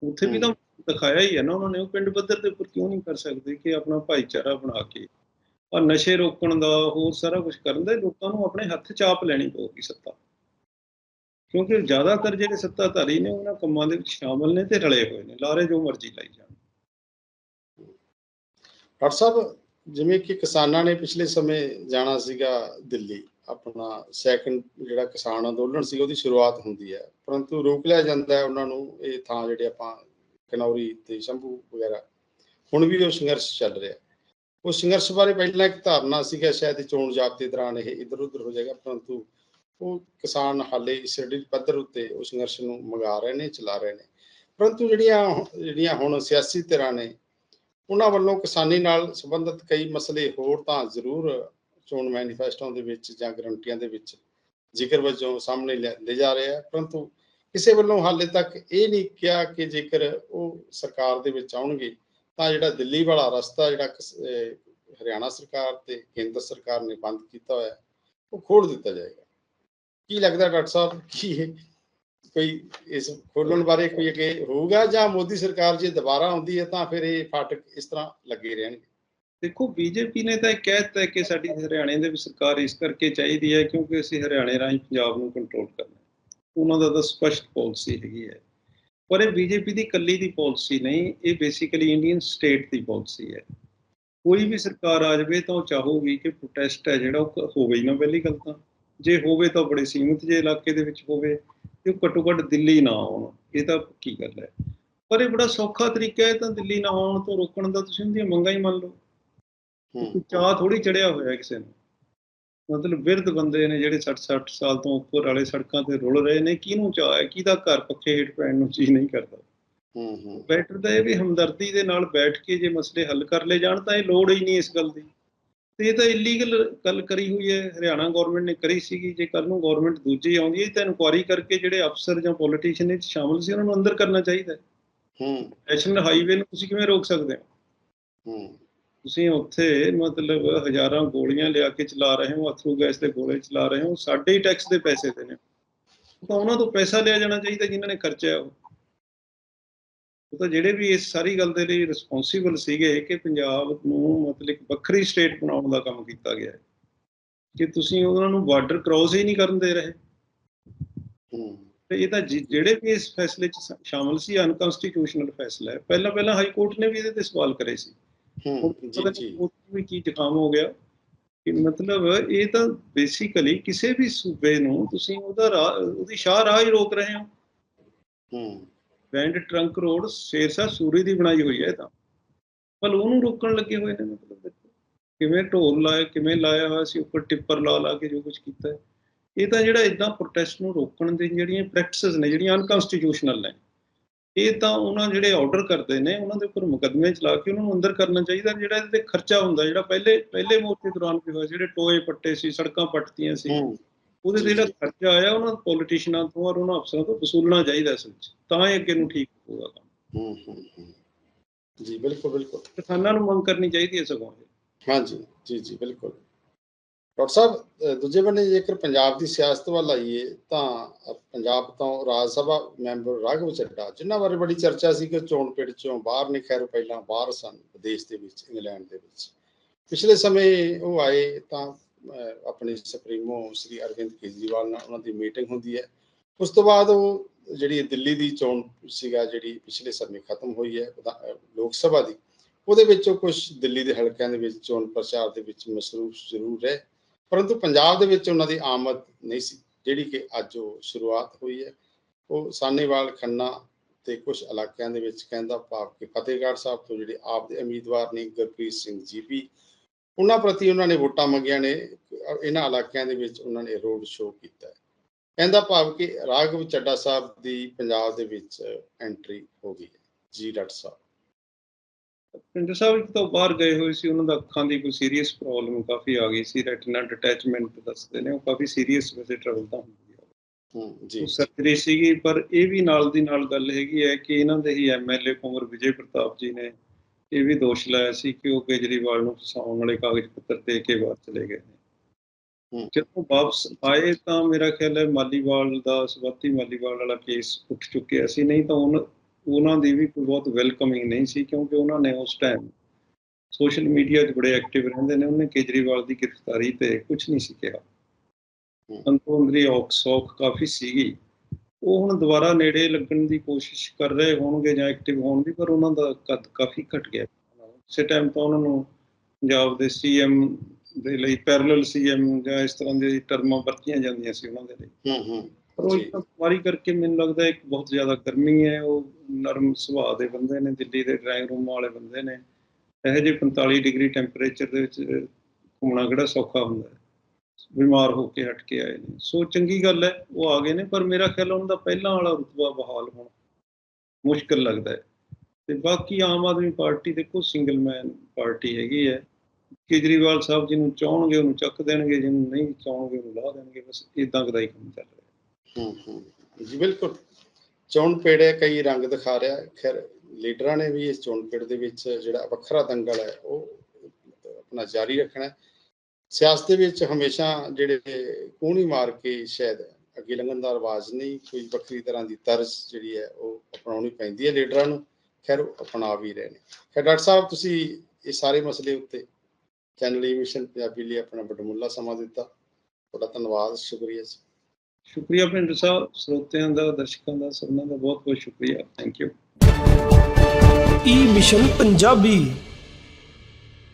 ਉੱਥੇ ਵੀ ਤਾਂ ਦਿਖਾਇਆ ਹੀ ਹੈ ਨਾ ਉਹਨਾਂ ਨੇ ਉਹ ਪਿੰਡ ਪੱਧਰ ਦੇ ਉੱਪਰ ਕਿਉਂ ਨਹੀਂ ਕਰ ਸਕਦੇ ਕਿ ਆਪਣਾ ਭਾਈਚਾਰਾ ਬਣਾ ਕੇ? ਆ ਨਸ਼ੇ ਰੋਕਣ ਦਾ ਹੋਰ ਸਾਰਾ ਕੁਝ ਕਰਨ ਦਾ ਲੋਕਾਂ ਨੂੰ ਆਪਣੇ ਹੱਥ ਚਾਪ ਲੈਣੀ ਪਊਗੀ ਸੱਤਾ। ਕਿਉਂਕਿ ਜ਼ਿਆਦਾਤਰ ਜਿਹੜੇ ਸੱਤਾਧਾਰੀ ਨੇ ਉਹਨਾਂ ਕੰਮਾਂ ਦੇ ਵਿੱਚ ਸ਼ਾਮਲ ਨੇ ਤੇ ਰਲੇ ਹੋਏ ਨੇ, ਲਾਰੇ ਜੋ ਮਰਜ਼ੀ ਲਾਈ ਜਾਣ। ਡਾਕਟਰ ਸਾਹਿਬ, ਜਿਵੇਂ ਕਿ ਕਿਸਾਨਾਂ ਨੇ ਪਿਛਲੇ ਸਮੇਂ ਜਾਣਾ ਸੀਗਾ ਦਿੱਲੀ, ਆਪਣਾ ਸੈਕੰਡ ਜਿਹੜਾ ਕਿਸਾਨ ਅੰਦੋਲਨ ਸੀ, ਉਹਦੀ ਸ਼ੁਰੂਆਤ ਹੁੰਦੀ ਹੈ। ਪਰੰਤੂ ਰੋਕ ਲਿਆ ਜਾਂਦਾ ਹੈ ਉਹਨਾਂ ਨੂੰ, ਇਹ ਥਾਂ ਜਿਹੜੇ ਆਪਾਂ ਕਨੌਰੀ ਤੇ ਸ਼ੰਭੂ ਵਗੈਰਾ, ਹੁਣ ਵੀ ਉਹ ਸੰਘਰਸ਼ ਚੱਲ ਰਿਹਾ। ਉਹ ਸੰਘਰਸ਼ ਬਾਰੇ ਪਹਿਲਾਂ ਇੱਕ ਧਾਰਨਾ ਸੀਗਾ, ਸ਼ਾਇਦ ਚੋਣ ਜਾਬਤੇ ਦੌਰਾਨ ਇਹ ਇਧਰ ਉਧਰ ਹੋ ਜਾਏਗਾ, ਪਰੰਤੂ ਉਹ ਕਿਸਾਨ ਹਾਲੇ ਸਿਰੜੀ ਪੱਧਰ ਉੱਤੇ ਉਸ ਸੰਘਰਸ਼ ਨੂੰ ਮੰਗਾ ਰਹੇ ਨੇ, ਚਲਾ ਰਹੇ ਨੇ। ਪਰੰਤੂ ਜਿਹੜੀਆਂ ਜਿਹੜੀਆਂ ਹੁਣ ਸਿਆਸੀ ਧਿਰਾਂ ਨੇ, ਉਹਨਾਂ ਵੱਲੋਂ ਕਿਸਾਨੀ ਨਾਲ ਸੰਬੰਧਿਤ ਕਈ ਮਸਲੇ ਹੋਰ ਤਾਂ ਜ਼ਰੂਰ ਚੋਣ ਮੈਨੀਫੈਸਟੋ ਦੇ ਵਿੱਚ ਜਾਂ ਗਰੰਟੀਆਂ ਦੇ ਵਿੱਚ ਜ਼ਿਕਰ ਵਜੋਂ ਸਾਹਮਣੇ ਲਿਆਂਦੇ ਜਾ ਰਹੇ ਆ। ਪਰੰਤੂ ਕਿਸੇ ਵੱਲੋਂ ਹਾਲੇ ਤੱਕ ਇਹ ਨਹੀਂ ਕਿਹਾ ਕਿ ਜੇਕਰ ਉਹ ਸਰਕਾਰ ਦੇ ਵਿੱਚ ਆਉਣਗੇ, ਤਾਂ ਜਿਹੜਾ ਦਿੱਲੀ ਵਾਲਾ ਰਸਤਾ, ਜਿਹੜਾ ਹਰਿਆਣਾ ਸਰਕਾਰ ਤੇ ਕੇਂਦਰ ਸਰਕਾਰ ਨੇ ਬੰਦ ਕੀਤਾ ਹੋਇਆ, ਉਹ ਖੋਲ ਦਿੱਤਾ ਜਾਏਗਾ। ਕੀ ਲੱਗਦਾ ਡਾਕਟਰ ਸਾਹਿਬ ਕੀ ਇਹ ਕੋਈ ਇਸ ਖੋਲਣ ਬਾਰੇ ਕੋਈ ਅੱਗੇ ਹੋਊਗਾ ਜਾਂ ਮੋਦੀ ਸਰਕਾਰ ਜੇ ਦੁਬਾਰਾ ਆਉਂਦੀ ਹੈ ਤਾਂ ਫਿਰ ਇਹ ਫਾਟਕ ਇਸ ਤਰ੍ਹਾਂ ਲੱਗੇ ਰਹਿਣਗੇ? ਦੇਖੋ, ਬੀਜੇਪੀ ਨੇ ਤਾਂ ਇਹ ਕਹਿ ਦਿੱਤਾ ਕਿ ਸਾਡੀ ਹਰਿਆਣੇ ਦੇ ਵਿੱਚ ਸਰਕਾਰ ਇਸ ਕਰਕੇ ਚਾਹੀਦੀ ਹੈ ਕਿਉਂਕਿ ਅਸੀਂ ਹਰਿਆਣੇ ਰਾਹੀਂ ਪੰਜਾਬ ਨੂੰ ਕੰਟਰੋਲ ਕਰਨਾ ਉਹਨਾਂ ਦਾ ਤਾਂ ਸਪਸ਼ਟ ਪਾਲਿਸੀ ਹੈਗੀ ਹੈ। ਪਰ ਇਹ ਬੀਜੇਪੀ ਦੀ ਇਕੱਲੀ ਦੀ ਪਾਲਿਸੀ ਨਹੀਂ, ਇਹ ਬੇਸਿਕਲੀ ਇੰਡੀਅਨ ਸਟੇਟ ਦੀ ਪਾਲਿਸੀ ਹੈ। ਕੋਈ ਵੀ ਸਰਕਾਰ ਆ ਜਾਵੇ ਤਾਂ ਉਹ ਚਾਹੂਗੀ ਕਿ ਪ੍ਰੋਟੈਸਟ ਹੈ ਜਿਹੜਾ, ਉਹ ਹੋਵੇ ਹੀ ਨਾ ਪਹਿਲੀ ਗੱਲ ਤਾਂ। ਜੇ ਹੋਵੇ ਤਾਂ ਬੜੇ ਸੀਮਿਤ ਜੇ ਇਲਾਕੇ ਦੇ ਵਿੱਚ ਹੋਵੇ ਤੇ ਉਹ ਘੱਟੋ ਘੱਟ ਦਿੱਲੀ ਨਾ ਆਉਣ। ਇਹ ਤਾਂ ਕੀ ਗੱਲ ਹੈ। ਪਰ ਇਹ ਬੜਾ ਸੌਖਾ ਤਰੀਕਾ ਹੈ ਤਾਂ ਦਿੱਲੀ ਨਾ ਆਉਣ ਤੋਂ ਰੋਕਣ ਦਾ। ਤੁਸੀਂ ਉਹਦੀਆਂ ਮੰਗਾਂ ਹੀ ਮੰਨ ਲਓ। ਚਾਹ ਥੋੜੀ ਚੜਿਆ ਹੋਇਆ ਕਿਸੇ ਨੂੰ। ਮਤਲਬ ਬਿਰਧ ਬੰਦੇ ਨੇ ਜਿਹੜੇ 60 60 ਸਾਲ ਤੋਂ ਉੱਪਰ ਵਾਲੇ ਸੜਕਾਂ ਤੇ ਰੁਲ ਰਹੇ ਨੇ ਕਿਹਨੂੰ ਚਾਹ ਹੈ? ਕਿਹਦਾ ਘਰ ਪੱਖੇ ਹੇਠ ਪੈਣ ਨੂੰ ਜੀ ਨਹੀਂ ਕਰਦਾ? ਹੂੰ ਹੂੰ। ਬੈਟਰ ਤਾਂ ਇਹ ਵੀ ਹਮਦਰਦੀ ਦੇ ਨਾਲ ਬੈਠ ਕੇ ਜੇ ਮਸਲੇ ਹੱਲ ਕਰ ਲਏ ਜਾਣ ਤਾਂ ਇਹ ਲੋੜ ਹੀ ਨਹੀਂ ਇਸ ਗੱਲ ਦੀ। ਤੇ ਇਹ ਤਾਂ ਇਲੀਗਲ ਗੱਲ ਕਰੀ ਹੋਈ ਹੈ ਹਰਿਆਣਾ ਗਵਰਨਮੈਂਟ ਨੇ ਕਰੀ ਸੀਗੀ ਜੇ ਕੱਲ ਨੂੰ ਗਵਰਨਮੈਂਟ ਦੂਜੀ ਆਉਂਦੀ ਹੈ ਤਾਂ ਇਨਕੁਆਰੀ ਕਰਕੇ ਜਿਹੜੇ ਅਫਸਰ ਜਾਂ ਪੋਲੀਟੀਸ਼ੀਅਨ ਇਹ ਸ਼ਾਮਲ ਸੀ ਉਹਨਾਂ ਨੂੰ ਅੰਦਰ ਕਰਨਾ ਚਾਹੀਦਾ ਹੈ। ਨੈਸ਼ਨਲ ਹਾਈਵੇ ਨੂੰ ਤੁਸੀਂ ਕਿਵੇਂ ਰੋਕ ਸਕਦੇ ਹੋ? ਹੂੰ। ਤੁਸੀਂ ਉੱਥੇ ਮਤਲਬ ਹਜ਼ਾਰਾਂ ਗੋਲੀਆਂ ਲਿਆ ਕੇ ਚਲਾ ਰਹੇ ਹੋ ਅਥਰੂ ਗੈਸ ਦੇ ਗੋਲੇ ਚਲਾ ਰਹੇ ਹੋ ਸਾਡੇ ਹੀ ਟੈਕਸ ਦੇ ਪੈਸੇ ਦੇ ਨੇ ਤਾਂ ਉਹਨਾਂ ਤੋਂ ਪੈਸਾ ਲਿਆ ਜਾਣਾ ਚਾਹੀਦਾ ਜਿਨ੍ਹਾਂ ਨੇ ਖਰਚਿਆ ਉਹ। ਉਹ ਤਾਂ ਜਿਹੜੇ ਵੀ ਇਸ ਸਾਰੀ ਗੱਲ ਦੇ ਲਈ ਰਿਸਪੌਂਸੀਬਲ ਸੀਗੇ ਕਿ ਪੰਜਾਬ ਨੂੰ ਮਤਲਬ ਇੱਕ ਵੱਖਰੀ ਸਟੇਟ ਬਣਾਉਣ ਦਾ ਕੰਮ ਕੀਤਾ ਗਿਆ ਹੈ। ਕਿ ਤੁਸੀਂ ਉਹਨਾਂ ਨੂੰ ਬਾਰਡਰ ਕ੍ਰਾਸ ਹੀ ਨਹੀਂ ਕਰਨ ਦੇ ਰਹੇ। ਤੇ ਇਹ ਤਾਂ ਜਿਹੜੇ ਵੀ ਇਸ ਫੈਸਲੇ 'ਚ ਸ਼ਾਮਲ ਸੀ ਅਨਕਨਸਟੀਟਿਊਸ਼ਨਲ ਫੈਸਲਾ ਹੈ। ਪਹਿਲਾਂ ਪਹਿਲਾਂ ਹਾਈ ਕੋਰਟ ਨੇ ਵੀ ਇਹਦੇ ਤੇ ਸਵਾਲ ਕਰੇ ਸੀ। ਜੀ ਜੀ। ਉਹ ਵੀ ਕੀ ਜ਼ੁਕਾਮ ਹੋ ਗਿਆ? ਕਿ ਮਤਲਬ ਇਹ ਤਾਂ ਬੇਸਿਕਲੀ ਕਿਸੇ ਵੀ ਸੂਬੇ ਨੂੰ ਤੁਸੀਂ ਉਹਦਾ ਉਹਦੀ ਸ਼ਾਹ ਰਾਹ ਹੀ ਰੋਕ ਰਹੇ ਹੋ। ਹੂੰ। ਬੈਂਡ ਟਰੰਕ ਰੋਡ ਸ਼ੇਰਸ਼ਾਹ ਸੂਰੀ ਦੀ ਬਣਾਈ ਹੋਈ ਹੈ ਤਾਂ। ਪਰ ਉਹਨੂੰ ਰੋਕਣ ਲੱਗੇ ਹੋਏ ਨੇ ਮਤਲਬ ਦੇਖੋ ਕਿਵੇਂ ਢੋਲ ਲਾਇਆ, ਕਿਵੇਂ ਲਾਇਆ ਹੋਇਆ ਸੀ, ਉੱਪਰ ਟਿੱਪਰ ਲਾ ਲਾ ਕੇ ਜੋ ਕੁਝ ਕੀਤਾ ਹੈ। ਇਹ ਤਾਂ ਜਿਹੜਾ ਇਦਾਂ ਪ੍ਰੋਟੈਸਟ ਨੂੰ ਰੋਕਣ ਦੀ ਜਿਹੜੀਆਂ ਪ੍ਰੈਕਟਿਸਸ ਨੇ, ਜਿਹੜੀਆਂ ਅਨਕਨਸਟੀਟਿਊਸ਼ਨਲ ਨੇ, ਇਹ ਤਾਂ ਉਹਨਾਂ ਜਿਹੜੇ ਆਰਡਰ ਕਰਦੇ ਨੇ, ਉਹਨਾਂ ਦੇ ਉੱਪਰ ਮੁਕੱਦਮੇ ਚਲਾ ਕੇ ਉਹਨਾਂ ਨੂੰ ਅੰਦਰ ਕਰਨਾ ਚਾਹੀਦਾ। ਜਿਹੜਾ ਇਹਦੇ ਤੇ ਖਰਚਾ ਹੁੰਦਾ, ਜਿਹੜਾ ਪਹਿਲੇ ਪਹਿਲੇ ਮੋਰਚੇ ਦੌਰਾਨ ਵੀ ਹੋਇਆ ਜਿਹੜੇ ਟੋਏ ਪੱਟੇ ਸੀ, ਸੜਕਾਂ ਪੱਟਤੀਆਂ ਸੀ। ਉਹਦੇ ਤੇ ਜਿਹੜਾ। ਖਰਚਾ ਆਇਆ ਉਹਨਾਂ ਪੋਲੀਟੀਸ਼ੀਅਨਾਂ ਤੋਂ ਔਰ ਉਹਨਾਂ ਅਫਸਰਾਂ ਤੋਂ ਵਸੂਲਣਾ ਚਾਹੀਦਾ ਅਸਲ ਤਾਂ ਹੀ ਅੱਗੇ ਨੂੰ ਠੀਕ ਹੋਊਗਾ ਕੰਮ। ਹੂੰ ਹੂੰ ਜੀ ਬਿਲਕੁਲ ਬਿਲਕੁਲ। ਕਿਸਾਨਾਂ ਨੂੰ ਮੰਗ ਕਰਨੀ ਚਾਹੀਦੀ ਹੈ ਸਗੋਂ। ਹਾਂਜੀ ਜੀ ਜੀ ਬਿਲਕੁਲ। ਡਾਕਟਰ ਸਾਹਿਬ ਦੂਜੇ ਬੰਨੇ ਜੇਕਰ ਪੰਜਾਬ ਦੀ ਸਿਆਸਤ ਵੱਲ ਆਈਏ ਤਾਂ ਪੰਜਾਬ ਤੋਂ ਰਾਜ ਸਭਾ ਮੈਂਬਰ ਰਾਘਵ ਚੱਡਾ ਜਿਨ੍ਹਾਂ ਬਾਰੇ ਬੜੀ ਚਰਚਾ ਸੀ ਕਿ ਚੋਣ ਪਿੰਡ ਚੋਂ ਬਾਹਰ ਨੇ ਖੈਰ ਪਹਿਲਾਂ ਬਾਹਰ ਸਨ ਵਿਦੇਸ਼ ਦੇ ਵਿੱਚ ਇੰਗਲੈਂਡ ਦੇ ਵਿੱਚ। ਪਿਛਲੇ ਸਮੇਂ ਉਹ ਆਏ ਤਾਂ ਆਪਣੇ ਸੁਪਰੀਮੋ ਸ੍ਰੀ ਅਰਵਿੰਦ ਕੇਜਰੀਵਾਲ ਨਾਲ ਉਹਨਾਂ ਦੀ ਮੀਟਿੰਗ ਹੁੰਦੀ ਹੈ। ਉਸ ਤੋਂ ਬਾਅਦ ਉਹ ਜਿਹੜੀ ਦਿੱਲੀ ਦੀ ਚੋਣ ਸੀਗਾ, ਜਿਹੜੀ ਪਿਛਲੇ ਸਮੇਂ ਖਤਮ ਹੋਈ ਹੈ ਲੋਕ ਸਭਾ ਦੀ, ਉਹਦੇ ਵਿੱਚੋਂ ਕੁਝ ਦਿੱਲੀ ਦੇ ਹਲਕਿਆਂ ਦੇ ਵਿੱਚ ਚੋਣ ਪ੍ਰਚਾਰ ਦੇ ਵਿੱਚ ਮਸਰੂਫ ਜ਼ਰੂਰ ਰਹੇ। ਪਰੰਤੂ ਪੰਜਾਬ ਦੇ ਵਿੱਚ ਉਹਨਾਂ ਦੀ ਆਮਦ ਨਹੀਂ ਸੀ, ਜਿਹੜੀ ਕਿ ਅੱਜ ਉਹ ਸ਼ੁਰੂਆਤ ਹੋਈ ਹੈ। ਉਹ ਸਾਨੇਵਾਲ ਖੰਨਾ ਤੇ ਕੁਝ ਇਲਾਕਿਆਂ ਦੇ ਵਿੱਚ ਕਹਿੰਦਾ ਭਾਵ ਕਿ ਫਤਿਹਗੜ੍ਹ ਸਾਹਿਬ ਤੋਂ ਜਿਹੜੇ ਆਪ ਦੇ ਉਮੀਦਵਾਰ ਨੇ, ਗੁਰਪ੍ਰੀਤ ਸਿੰਘ ਜੀਪੀ ਉਹਨਾਂ ਪ੍ਰਤੀ ਉਹਨਾਂ ਨੇ ਵੋਟਾਂ ਮੰਗੀਆਂ ਨੇ ਇਹਨਾਂ ਇਲਾਕਿਆਂ ਦੇ ਵਿੱਚ ਉਹਨਾਂ ਨੇ ਰੋਡ ਸ਼ੋਅ ਕੀਤਾ ਹੈ। ਕਹਿੰਦਾ ਭਾਵ ਕਿ ਰਾਘਵ ਚੱਡਾ ਸਾਹਿਬ ਦੀ ਪੰਜਾਬ ਦੇ ਵਿੱਚ ਐਂਟਰੀ ਹੋ ਗਈ ਹੈ ਜੀ ਡਾਕਟਰ ਸਾਹਿਬ। ਪਿੰਡ ਸਾਹਿਬ ਇੱਕ ਤਾਂ ਬਾਹਰ ਗਏ ਹੋਏ ਸੀ ਉਹਨਾਂ ਦਾ ਅੱਖਾਂ ਦੀ ਕੋਈ ਸੀਰੀਅਸ ਪ੍ਰੋਬਲਮ ਕਾਫੀ ਆ ਗਈ ਸੀ ਰੈਟੀਨਾ ਡਿਟੈਚਮੈਂਟ ਦੱਸਦੇ ਨੇ ਉਹ ਕਾਫੀ ਸੀਰੀਅਸ ਵੈਸੇ ਟਰਬਲ ਤਾਂ ਹੁੰਦੀ ਹੈ ਹੂੰ ਜੀ। ਉਹ ਸਰਜਰੀ ਸੀਗੀ ਪਰ ਇਹ ਵੀ ਨਾਲ ਦੀ ਨਾਲ ਗੱਲ ਹੈਗੀ ਹੈ ਕਿ ਇਹਨਾਂ ਦੇ ਹੀ ਐਮਐਲਏ ਕੁੰਵਰ ਵਿਜੇ ਪ੍ਰਤਾਪ ਜੀ ਨੇ ਇਹ ਵੀ ਦੋਸ਼ ਲਾਇਆ ਸੀ ਕਿ ਉਹ ਕੇਜਰੀਵਾਲ ਨੂੰ ਫਸਾਉਣ ਵਾਲੇ ਕਾਗਜ਼ ਪੱਤਰ ਦੇ ਕੇ ਬਾਹਰ ਚਲੇ ਗਏ ਨੇ। ਜਦੋਂ ਵਾਪਸ ਆਏ ਤਾਂ ਮੇਰਾ ਖਿਆਲ ਹੈ ਮਾਲੀਵਾਲ ਦਾ ਸਵਾਤੀ ਮਾਲੀਵਾਲ ਵਾਲਾ ਕੇਸ ਉੱਠ ਚੁੱਕਿਆ ਸੀ। ਨਹੀਂ ਤਾਂ ਉਹਨਾਂ ਉਹਨਾਂ ਦੀ ਵੀ ਕੋਈ ਬਹੁਤ ਵੈਲਕਮਿੰਗ ਨਹੀਂ ਸੀ ਕਿਉਂਕਿ ਉਹਨਾਂ ਨੇ ਉਸ ਟਾਈਮ ਸੋਸ਼ਲ ਮੀਡੀਆ 'ਚ ਬੜੇ ਐਕਟਿਵ ਰਹਿੰਦੇ ਨੇ। ਉਹਨੇ ਕੇਜਰੀਵਾਲ ਦੀ ਗ੍ਰਿਫਤਾਰੀ ਤੇ ਕੁਝ ਨਹੀਂ ਸੀ ਕਿਹਾ। ਹੂੰ। ਅੰਦਰੋਂ ਕਾਫੀ ਸੀਗੀ। ਉਹ ਹੁਣ ਦੁਬਾਰਾ ਨੇੜੇ ਲੱਗਣ ਦੀ ਕੋਸ਼ਿਸ਼ ਕਰ ਰਹੇ ਹੋਣਗੇ ਜਾਂ ਐਕਟਿਵ ਹੋਣ ਦੀ ਪਰ ਉਹਨਾਂ ਦਾ ਕੱਦ ਕਾਫੀ ਘਟ ਗਿਆ। ਉਸੇ ਟਾਈਮ ਤਾਂ ਉਹਨਾਂ ਨੂੰ ਪੰਜਾਬ ਦੇ ਸੀਐਮ ਦੇ ਲਈ ਪੈਰਲਲ ਸੀਐਮ ਜਾਂ ਇਸ ਤਰ੍ਹਾਂ ਦੀ ਟਰਮਾਂ ਵਰਤੀਆਂ ਜਾਂਦੀਆਂ ਸੀ ਉਹਨਾਂ ਦੇ ਲਈ। ਹੂੰ ਹੂੰ। ਪਰ ਉਹ ਜੀ। ਇੱਕ ਵਾਰੀ ਕਰਕੇ ਮੈਨੂੰ ਲੱਗਦਾ ਇੱਕ ਬਹੁਤ ਜ਼ਿਆਦਾ ਗਰਮੀ ਹੈ ਉਹ ਨਰਮ ਸੁਭਾਅ ਦੇ ਬੰਦੇ ਨੇ ਦਿੱਲੀ ਦੇ ਡਰਾਈਵਿੰਗ ਰੂਮ ਵਾਲੇ ਬੰਦੇ ਨੇ। ਇਹੋ ਜਿਹੇ 45 ਡਿਗਰੀ ਟੈਂਪਰੇਚਰ ਦੇ ਵਿੱਚ ਘੁੰਮਣਾ ਕਿਹੜਾ ਸੌਖਾ ਹੁੰਦਾ ਹੈ? ਬਿਮਾਰ ਹੋ ਕੇ ਹਟ ਕੇ ਆਏ ਨੇ। ਸੋ ਚੰਗੀ ਗੱਲ ਹੈ, ਉਹ ਆ ਗਏ ਨੇ, ਪਰ ਮੇਰਾ ਖਿਆਲ ਉਹਨਾਂ ਦਾ ਪਹਿਲਾਂ ਵਾਲਾ ਰੁਤਬਾ ਬਹਾਲ ਹੋਣਾ ਮੁਸ਼ਕਲ ਲੱਗਦਾ ਹੈ। ਤੇ ਬਾਕੀ ਆਮ ਆਦਮੀ ਪਾਰਟੀ ਦੇਖੋ ਸਿੰਗਲ ਮੈਨ ਪਾਰਟੀ ਹੈਗੀ ਹੈ। ਕੇਜਰੀਵਾਲ ਸਾਹਿਬ ਜਿਹਨੂੰ ਚਾਹਣਗੇ, ਉਹਨੂੰ ਚੱਕ ਦੇਣਗੇ, ਜਿਹਨੂੰ ਨਹੀਂ ਚਾਹਣਗੇ, ਉਹਨੂੰ ਲਾ ਦੇਣਗੇ, ਬਸ ਇਦਾਂ ਦਾ ਹੀ ਕੰਮ ਚੱਲ ਰਿਹਾ ਹੂੰ। ਹੂੰ ਜੀ, ਬਿਲਕੁਲ। ਚੋਣ ਪੇੜੇ ਕਈ ਰੰਗ ਦਿਖਾ ਰਿਹਾ ਖੈਰ, ਲੀਡਰਾਂ ਨੇ ਵੀ ਇਸ ਚੋਣ ਪੇੜ ਦੇ ਵਿੱਚ ਜਿਹੜਾ ਵੱਖਰਾ ਦੰਗਲ ਹੈ, ਉਹ ਆਪਣਾ ਜਾਰੀ ਰੱਖਣਾ ਹੈ। ਸਿਆਸਤ ਦੇ ਵਿੱਚ ਹਮੇਸ਼ਾ ਜਿਹੜੇ ਕੂਣੀ ਮਾਰ ਕੇ ਸ਼ਾਇਦ ਅੱਗੇ ਲੰਘਣ ਦਾ ਰਿਵਾਜ ਨਹੀਂ ਕੋਈ ਵੱਖਰੀ ਤਰ੍ਹਾਂ ਦੀ ਤਰਜ਼ ਜਿਹੜੀ ਹੈ ਉਹ ਅਪਣਾਉਣੀ ਪੈਂਦੀ ਹੈ ਲੀਡਰਾਂ ਨੂੰ ਖੈਰ ਉਹ ਅਪਣਾ ਵੀ ਰਹੇ ਨੇ। ਖੈਰ ਡਾਕਟਰ ਸਾਹਿਬ ਤੁਸੀਂ ਇਹ ਸਾਰੇ ਮਸਲੇ ਉੱਤੇ ਚੈਨਲ ਮਿਸ਼ਨ ਪੰਜਾਬੀ ਲਈ ਆਪਣਾ ਬੜਮੁੱਲਾ ਸਮਾਂ ਦਿੱਤਾ। ਤੁਹਾਡਾ ਧੰਨਵਾਦ ਸ਼ੁਕਰੀਆ ਜੀ। ਸ਼ੁਕਰੀਆ ਭਿੰਦਰ ਸਾਹਿਬ ਸਰੋਤਿਆਂ ਦਾ ਦਰਸ਼ਕਾਂ ਦਾ ਸਭਨਾਂ ਦਾ ਬਹੁਤ ਬਹੁਤ ਸ਼ੁਕਰੀਆ। Thank you e mission Punjabi